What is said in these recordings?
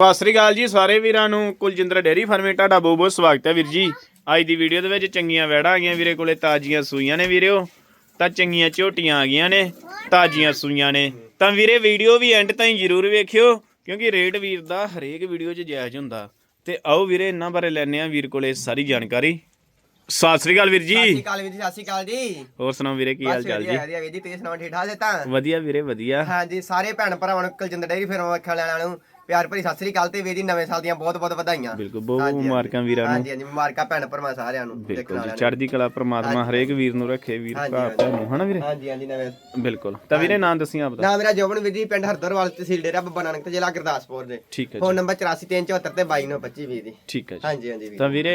ਸਤਿ ਸ੍ਰੀ ਅਕਾਲ ਜੀ ਸਾਰੇ ਵੀਰਾਂ ਨੂੰ। ਕੁਲਜਿੰਦਰ ਡੇਰੀ ਫਾਰਮੇ ਤੁਹਾਡਾ ਬਹੁਤ ਬਹੁਤ ਸਵਾਗਤ ਹੈ ਵੀਰ ਜੀ। ਅੱਜ ਦੀ ਵੀਡੀਓ ਦੇ ਵਿੱਚ ਚੰਗੀਆਂ ਵੈੜਾਂ ਆ ਗਈਆਂ ਵੀਰੇ ਕੋਲੇ ਤਾਜ਼ੀਆਂ ਸੂਈਆਂ ਨੇ ਵੀਰਿਓ ਤਾਂ ਚੰਗੀਆਂ ਝੋਟੀਆਂ ਆ ਗਈਆਂ ਨੇ ਤਾਜ਼ੀਆਂ ਸੂਈਆਂ ਨੇ। ਤਾਂ ਵੀਰੇ ਵੀਡੀਓ ਵੀ ਐਂਡ ਤਾਈਂ ਜ਼ਰੂਰ ਵੇਖਿਓ ਕਿਉਂਕਿ ਰੇਟ ਵੀਰ ਦਾ ਹਰੇਕ ਵੀਡੀਓ 'ਚ ਜਾਇਜ਼ ਹੁੰਦਾ। ਤੇ ਆਓ ਵੀਰੇ ਇਹਨਾਂ ਬਾਰੇ ਲੈਣੇ ਆ ਵੀਰ ਕੋਲੇ ਸਾਰੀ ਜਾਣਕਾਰੀ। ਸਤਿ ਸ੍ਰੀ ਅਕਾਲ ਵੀਰ ਸਤਿ ਸ਼੍ਰੀ ਜੀ ਅਕਾਲ ਵੀਰ ਜੀ ਸਤਿ ਸ਼੍ਰੀ ਅਕਾਲ ਜੀ। ਹੋਰ ਸੁਣਾਓ ਵੀਰੇ ਕੀ ਹਾਲ ਚਾਲ ਜੀ? ਵਧੀਆ ਵੀਰ ਜੀ ਤੁਸੀਂ ਸੁਣਾਓ ਠੀਕ ਠਾਕ ਜੇ ਤਾਂ? ਵਧੀਆ ਵੀਰੇ ਵਧੀਆ। ਹਾਂਜੀ ਸਾਰੇ ਭੈਣ ਭਰਾਵਾਂ ਨੂੰ ਕੁਲਜਿੰਦਰ ਡੇਰੀ ਫਿਰ ਅੱਖਾਂ ਵਾਲਿਆਂ ਨੂੰ ਪਿਆਰ ਭਰੀ ਸਤਿ ਸ਼੍ਰੀ ਅਕਾਲ ਤੇ ਵੀਰ ਜੀ ਨਵੇਂ ਸਾਲ ਦੀਆਂ ਬਹੁਤ ਬਹੁਤ ਵਧਾਈਆਂ। ਬਿਲਕੁਲ ਬਹੁਤ। ਮੁਬਾਰਕਾਂ ਵੀਰਾਂ ਨੂੰ। ਹਾਂਜੀ ਹਾਂਜੀ ਮੁਬਾਰਕਾਂ ਭੈਣ ਭਰਾਵਾਂ ਸਾਰਿਆਂ ਨੂੰ ਬਿਲਕੁਲ ਜੀ ਚੜ੍ਹਦੀ ਕਲਾ ਪ੍ਰਮਾਤਮਾ ਹਰੇਕ ਵੀਰ ਨੂੰ ਰੱਖੇ ਵੀਰ ਭਰਾ ਨੂੰ ਹਨਾ ਵੀਰੇ? ਹਾਂਜੀ ਹਾਂਜੀ ਨਵੇਂ। ਬਿਲਕੁਲ। ਤਾਂ ਵੀਰੇ ਨਾਂ ਦੱਸੀ ਆਪ ਦਾ ਨਾਮ ਮੇਰਾ ਜੋਬਨ ਵੀਰ ਜੀ ਪਿੰਡ ਹਰਦਰਵਾਲ ਤਹਿਸੀਲ ਡੇਰਾ ਬੱਬਾ ਨਾਨਕ ਤੇ ਜ਼ਿਲ੍ਹਾ ਗੁਰਦਾਸਪੁਰ ਦੇ। ਠੀਕ ਹੈ ਫੋਨ ਜੀ। ਨੰਬਰ 8434 ਤੇ 2225 ਵੀਰ ਜੀ। ਠੀਕ ਹੈ ਜੀ। ਹਾਂਜੀ ਹਾਂਜੀ ਵੀਰ ਤਾਂ ਵੀਰੇ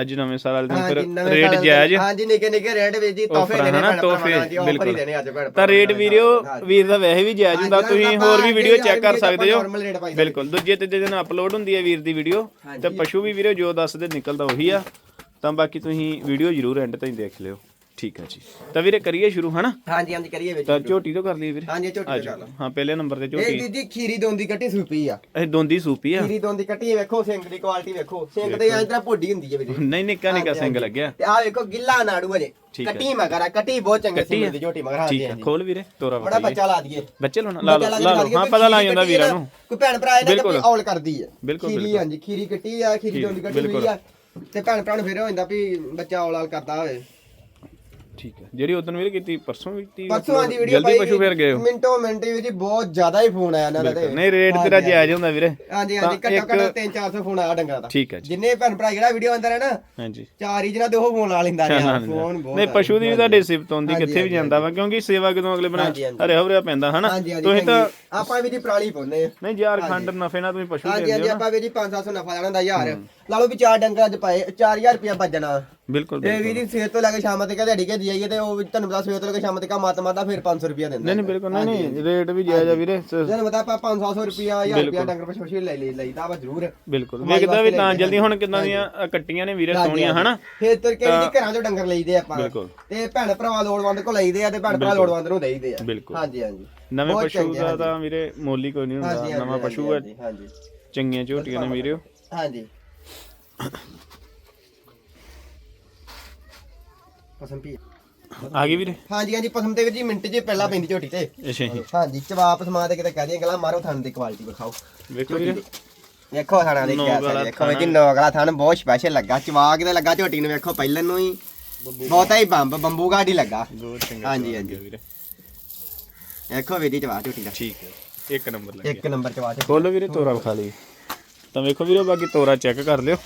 ਅੱਜ ਨਵੇਂ ਸਾਲ ਵਾਲੇ ਦਿਨ ਫਿਰ ਰੇਟ ਦੇ- ਜਾਇਜ਼ ਹਾਂਜੀ ਨਿੱਕੇ ਨਿੱਕੇ ਰੇਟ ਵੀਰ ਜੀ ਤੋਹਫੇ ਦੇਣੇ ਭੈਣ ਭਰਾਵਾਂ ਆਫਰ ਹੀ ਬਿਲਕੁਲ। ਦੇਣੇ ਅੱਜ ਭੈਣ ਤਾਂ ਰੇਟ ਹਾਂਜੀ। ਵੀਰ ਦਾ ਵੈਸੇ ਵੀ ਜਾਇਜ਼ ਹੁੰਦਾ ਤੁਸੀਂ ਹੋਰ ਵੀ ਵੀਡੀਓ ਚੈੱਕ ਕਰ ਸਕਦੇ ਹੋ ਦਾ ਬਿਲਕੁਲ ਦੂਜੇ ਤੀਜੇ ਦਿਨ ਅਪਲੋਡ ਹੁੰਦੀ ਹੈ ਵੀਰ ਦੀ ਵੀਡੀਓ ਤੇ। ਪਸ਼ੂ ਵੀ ਵੀਡੀਓ ਜੋ ਦੱਸਦੇ ਨਿਕਲਦਾ ਉਹੀ ਆ ਤਾਂ ਬਾਕੀ ਤੁਸੀਂ ਵੀਡੀਓ ਜ਼ਰੂਰ ਐਂਡ ਤਾਈਂ ਦੇਖ ਲਿਓ ਠੀਕ ਹੈ ਜੀ। ਤਾਂ ਵੀਰੇ ਕਰੀਏ ਸ਼ੁਰੂ ਹਨਾ? ਹਾਂਜੀ ਹਾਂਜੀ ਕਰੀਏ ਵੀਰ। ਤਾਂ ਜੀ ਝੋਟੀ ਤੋਂ ਕਰ ਲਈਏ ਵੀਰੇ। ਹਾਂਜੀ ਝੋਟੀ ਆ ਦਾ ਜਾਓ। ਹਾਂ ਪਹਿਲੇ ਨੰਬਰ ਤੇ ਇਹ ਝੋਟੀ। ਦੀਦੀ ਖੀਰੀ ਦੋਂਦੀ ਕੱਟੀ ਸੂਪੀ ਆ। ਇਹ ਦੋਂਦੀ ਸੂਪੀ ਆ। ਖੀਰੀ ਦੋਂਦੀ ਕੱਟੀ ਵੇਖੋ ਸਿੰਘ ਦੀ ਕੁਆਲਿਟੀ ਵੇਖੋ। ਸਿੰਘ ਦੇ ਇਸ ਤਰ੍ਹਾਂ ਭੋਡੀ ਹੁੰਦੀ ਹੈ ਵੀਰੇ। ਨਹੀਂ ਨਿੱਕਾ ਨਿੱਕਾ ਸਿੰਘ ਲੱਗਿਆ। ਤੇ ਆ ਵੇਖੋ ਗਿੱਲਾ ਨਾੜੂ ਅਜੇ ਠੀਕ ਹੈ। ਕੱਟੀ ਮਗਰ ਆ ਕੱਟੀ ਬਹੁਤ ਚੰਗੀ ਕੱਟੀ ਦੀ ਝੋਟੀ ਮਗਰ। ਹਾਂਜੀ ਠੀਕ ਹੈ। ਹਾਂਜੀ। ਖੋਲ ਵੀਰੇ ਤੋਰਾ ਬੜਾ ਬੱਚਾ ਲਾ ਦਈਏ। ਬੱਚੇ ਲਾਉਣਾ ਲਾ ਬੱਚਾ ਲਾ ਲਾ ਲਓ। ਹਾਂ ਪਤਾ ਲੱਗ ਜਾਂਦਾ ਵੀਰਾਂ ਨੂੰ। ਕੋਈ ਭੈਣ ਭਰਾ ਇਹਨਾਂ ਬਿਲਕੁਲ। ਔਲ ਕਰਦੀ ਹੈ ਬਿਲਕੁਲ, ਖੀਰੀ ਬਿਲਕੁਲ। ਹਾਂਜੀ ਖੀਰੀ ਕੱਟੀ ਆ ਖੀਰੀ ਦੋਂਦੀ ਕੱਟੀ ਬਿਲਕੁਲ। ਹੋਈ ਆ। ਤੇ ਭੈਣ ਭਰਾ ਨੂੰ ਫਿਰ ਹੋ ਜਾਂਦਾ ਵੀ ਬੱਚਾ ਔਲ ਆਲ ਕਰਦਾ ਹੋਵੇ। ਠੀਕ ਹੈ। ਜਿਹੜੀ ਉਦੋਂ ਵੀਰੇ ਕੀਤੀ ਪਰਸੋਂ ਵੀ ਕੀਤੀ ਪਰਸੋਂ ਆਦੀ ਵੀਡੀਓ ਜਲਦੀ ਪਸ਼ੂ ਫੇਰ ਗਏ ਹੋ ਮਿੰਟੋ ਮਿੰਟ ਵਿੱਚ ਹੀ ਬਹੁਤ ਜ਼ਿਆਦਾ ਹੀ ਫੋਨ ਆਇਆ ਇਹਨਾਂ ਦਾ ਤੇ। ਨਹੀਂ ਰੇਟ ਤੇਰਾ ਜਾਇਜ਼ ਹੁੰਦਾ ਵੀਰੇ। ਹਾਂਜੀ ਹਾਂਜੀ ਘੱਟੋ ਘੱਟ 3-400 ਫੋਨ ਆਇਆ ਡੰਗਰਾਂ ਦਾ। ਠੀਕ ਹੈ ਜੀ। ਜਿੰਨੇ ਭੈਣ ਭਰਾ ਜਿਹੜਾ ਵੀਡੀਓ ਆਉਂਦਾ ਰਹਿਣਾ ਹਾਂਜੀ। ਚਾਰ ਹੀ ਜਣਾ ਤੇ ਉਹ ਫੋਨ ਲਾ ਲੈਂਦਾ ਰਿਹਾ ਫੋਨ ਬਹੁਤ ਨਹੀਂ। ਪਸ਼ੂ ਦੀ ਵੀ ਤੁਹਾਡੀ ਸਿਫਤ ਹੁੰਦੀ ਕਿੱਥੇ ਵੀ ਜਾਂਦਾ ਵਾ ਕਿਉਂਕਿ ਸੇਵਾ ਕਿਦੋਂ ਅਗਲੇ ਬਣਾ। ਹਰਿਆ ਹਰਿਆ ਪੈਂਦਾ ਹਨਾ? ਤੁਸੀਂ ਤਾਂ। ਆਪਾਂ ਵੀ ਜੀ ਪ੍ਰਾਲੀ ਪਾਉਂਦੇ ਆ। ਨਹੀਂ ਯਾਰ ਖੰਡ ਨਫੇ ਨਾਲ ਤੁਸੀਂ ਪਸ਼ੂ ਹਾਂਜੀ ਦਿੰਦੇ ਹਾਂਜੀ ਆਪਾਂ ਵੀ ਜੀ 500 ਨਫਾ ਲੈਣਾ ਹੁੰਦਾ ਯਾਰ। ਲਾ ਲਓ ਵੀ ਚਾਰ ਡੰਗਰ ਅੱਜ ਪਾਏ 4000 ਰੁਪਇਆ ਭੱਜਣਾ ਬਿਲਕੁਲ ਤੇ ਵੀ ਜੀ ਸਵੇਰ ਤੋਂ ਲੈ ਕੇ ਸ਼ਾਮ ਤੱਕ ਦਿਹਾੜੀ ਕੇ ਜਾਈਏ ਤੇ ਉਹ ਵੀ ਤੁਹਾਨੂੰ ਪਤਾ ਸਵੇਰ ਤੋਂ ਲੈ ਕੇ ਸ਼ਾਮ ਤੱਕ ਮਾਤਾ ਮਾਤਾ ਫਿਰ 500 ਰੁਪਇਆ ਦਿੰਦਾ ਨਹੀਂ ਨਹੀਂ ਬਿਲਕੁਲ ਨਹੀਂ ਨਹੀਂ ਰੇਟ ਵੀ ਜਾਇਜ਼ ਆ ਵੀਰੇ। ਸ- ਤੁਹਾਨੂੰ ਪਤਾ ਆਪਾਂ 500 ਰੁਪਇਆ 1000 ਰੁਪਇਆ ਡੰਗਰ ਪਛੋਛੀ ਲੈ ਲਈ ਲਈ ਤਾਂ ਆਪਾਂ ਜ਼ਰੂਰ। ਬਿਲਕੁਲ। ਕਮਾਈ ਵੇਖਦਾ ਵੀ ਵਾਸਤੇ ਤਾਂ ਲੈਂਦੇ ਜਲਦੀ ਹੁਣ ਕਿੰਨਾ ਦੀਆਂ ਅ, ਕੱਟੀਆਂ ਨੇ ਵੀਰੇ ਸੋਹਣੀਆਂ ਹਨਾ? ਫਿਰ ਤੁਰ ਕੇ ਵੀ ਘਰਾਂ ਚੋਂ ਡੰਗਰ ਲਈਦੇ ਆਪਾਂ। ਬਿਲਕੁਲ। ਤੇ ਭੈਣ ਭਰਾਵਾਂ ਲੋੜਵੰਦ ਕੋ ਲਈਦੇ ਆ ਤੇ ਭੈਣ ਭਰਾ ਲੋੜਵੰਦ ਨੂੰ ਦੇਈਦੇ ਆ। ਬਿਲਕੁਲ। ਹਾਂਜੀ ਹਾਂਜੀ। ਨਵੇਂ ਬਹੁਤ ਪਸ਼ੂ ਚੰਗੇ, ਦਾ ਹਾਂਜੀ। ਤਾਂ ਵੀਰੇ ਮੁੱਲ ਕੋਈ ਨਹੀਂ ਹਾਂਜੀ ਹੁੰਦਾ ਹਾਂਜੀ, ਨਵਾਂ ਪਸ਼ੂ ਹੈ ਹਾਂਜੀ ਹਾਂਜੀ। ਚੰਗੀਆਂ ਝੋਟੀਆਂ ਨੇ ਵੀਰੇ ਹਾਂਜੀ। ਪੀ। ਆ ਗਈ ਵੀਰੇ? ਹਾਂਜੀ ਹਾਂਜੀ ਪਸੰਦ ਤੇ ਵੀਰ ਜੀ ਮਿੰਟ ਜੇ ਪਹਿਲਾਂ ਪੈਂਦੀ ਝੋਟੀ ਤੇ। ਅੱਛਾ ਜੀ। ਹਾਂਜੀ ਚਵਾਪ ਸਮਾ ਦੇ ਕਿਤੇ ਕਹਦੀਆਂ ਗਲਾ ਮਾਰੋ ਥਣ ਦੀ ਕੁਆਲਿਟੀ ਵਿਖਾਓ। ਵੇਖੋ ਵੀਰੇ। ਵੇਖੋ ਥਾਣਾ ਨੌ ਦੇਖਿਆ ਗਲਾ ਦੇਖੋ ਵੀ ਜੀ ਨੋਗਲਾ ਥਣ ਬਹੁਤ ਸਪੈਸ਼ਲ ਲੱਗਾ। ਚਵਾਕ ਤੇ ਲੱਗਾ ਝੋਟੀ ਨੂੰ ਵੇਖੋ ਪਹਿਲਾਂ ਨੂੰ ਹੀ। ਬਹੁਤਾ ਹੀ ਬੰਬ ਬੰਬੂ ਗਾੜੀ ਲੱਗਾ। ਹਾਂਜੀ, ਹਾਂਜੀ। ਵੀਰੇ। ਵੇਖੋ ਵੀਰ ਜੀ ਚਵਾ ਝੋਟੀ ਦਾ। ਠੀਕ ਹੈ। ਇੱਕ ਨੰਬਰ ਲੱਗਿਆ ਇੱਕ ਨੰਬਰ ਚਵਾ ਝੋਟੀ ਖੋਲੋ ਵੀਰੇ ਤੋਰਾ ਵਿਖਾ ਲਈ ਤਾਂ ਵੇਖੋ ਵੀਰੇ ਬਾਕੀ ਤੋਰਾ ਚੈੱਕ ਕਰ ਲਿਓ।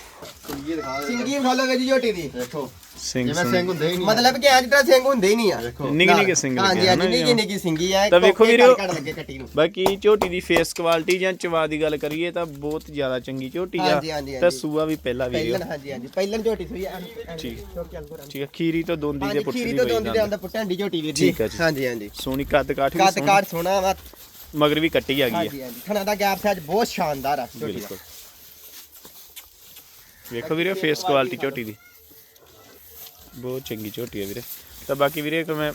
ਸਿੰਗੀ ਫਾਲੋ ਵੇ ਜੀ ਝੋਟੀ ਦੀ। ਵੇਖੋ ਸਿੰਘ ਸਿੰਘ ਹੁੰਦੇ ਹੀ ਨਹੀਂ ਮਤਲਬ ਕਿ ਅੱਜ ਤਰ੍ਹਾਂ ਸਿੰਘ ਹੁੰਦੇ ਹੀ ਨਹੀਂ ਆ। ਨਿੱਕੀ ਨਿੱਕੀ ਸਿੰਘ ਹਾਂਜੀ ਲੱਗੇ ਹਾਂਜੀ ਹਨਾ ਨਿੱਕੀ ਨਿੱਕੀ ਸਿੰਗੀ ਆ ਤਾਂ ਵੇਖੋ ਵੀਰੋ, ਕੱਟ ਕੱਟ ਲੱਗੇ ਕੱਟੀ ਨੂੰ। ਬਾਕੀ ਝੋਟੀ ਦੀ ਫੇਸ ਕੁਆਲਿਟੀ ਜਾਂ ਚਵਾ ਦੀ ਗੱਲ ਕਰੀਏ ਤਾਂ ਬਹੁਤ ਜ਼ਿਆਦਾ ਚੰਗੀ ਝੋਟੀ ਆ। ਤਾਂ। ਸੂਆ ਵੀ ਪਹਿਲਾ ਹਾਂਜੀ ਹਾਂਜੀ। ਪਹਿਲਨ ਝੋਟੀ ਸੋਈ ਆ ਠੀਕ। ਠੀਕ ਹੈ ਖੀਰੀ ਤੋਂ ਦੋਂਦੀ ਦੇ ਹਾਂਜੀ ਪੁੱਠੀ ਖੀਰੀ ਤੋਂ ਦੋਂਦੀ ਦੇ ਅੰਦਰ ਪੁੱਟਾਂ ਦੀ ਝੋਟੀ ਵੀਰ ਜੀ। ਹਾਂਜੀ ਹਾਂਜੀ। ਸੋਹਣੀ ਕੱਦ ਕਾਠ ਵੀ ਕੱਦ ਕਾਠ ਸੋਹਣਾ ਵਾ। ਮਗਰ ਵੀ ਕੱਟੀ ਆ। ਗਈ ਹਾਂਜੀ ਹੈ ਹਾਂਜੀ। ਥਣਾ ਦਾ ਗੈਪ ਅੱਜ ਬਹੁਤ ਸ਼ਾਨਦਾਰ ਆ ਝੋਟੀ ਦਾ। ਵੇਖੋ ਵੀਰੇ ਫੇਸ ਕੁਆਲਿਟੀ ਝੋਟੀ ਦੀ। ਬਹੁਤ ਚੰਗੀ ਝੋਟੀ ਹੈ ਵੀਰੇ। ਤਾਂ ਬਾਕੀ ਵੀਰੇ ਕਿ ਮੈਂ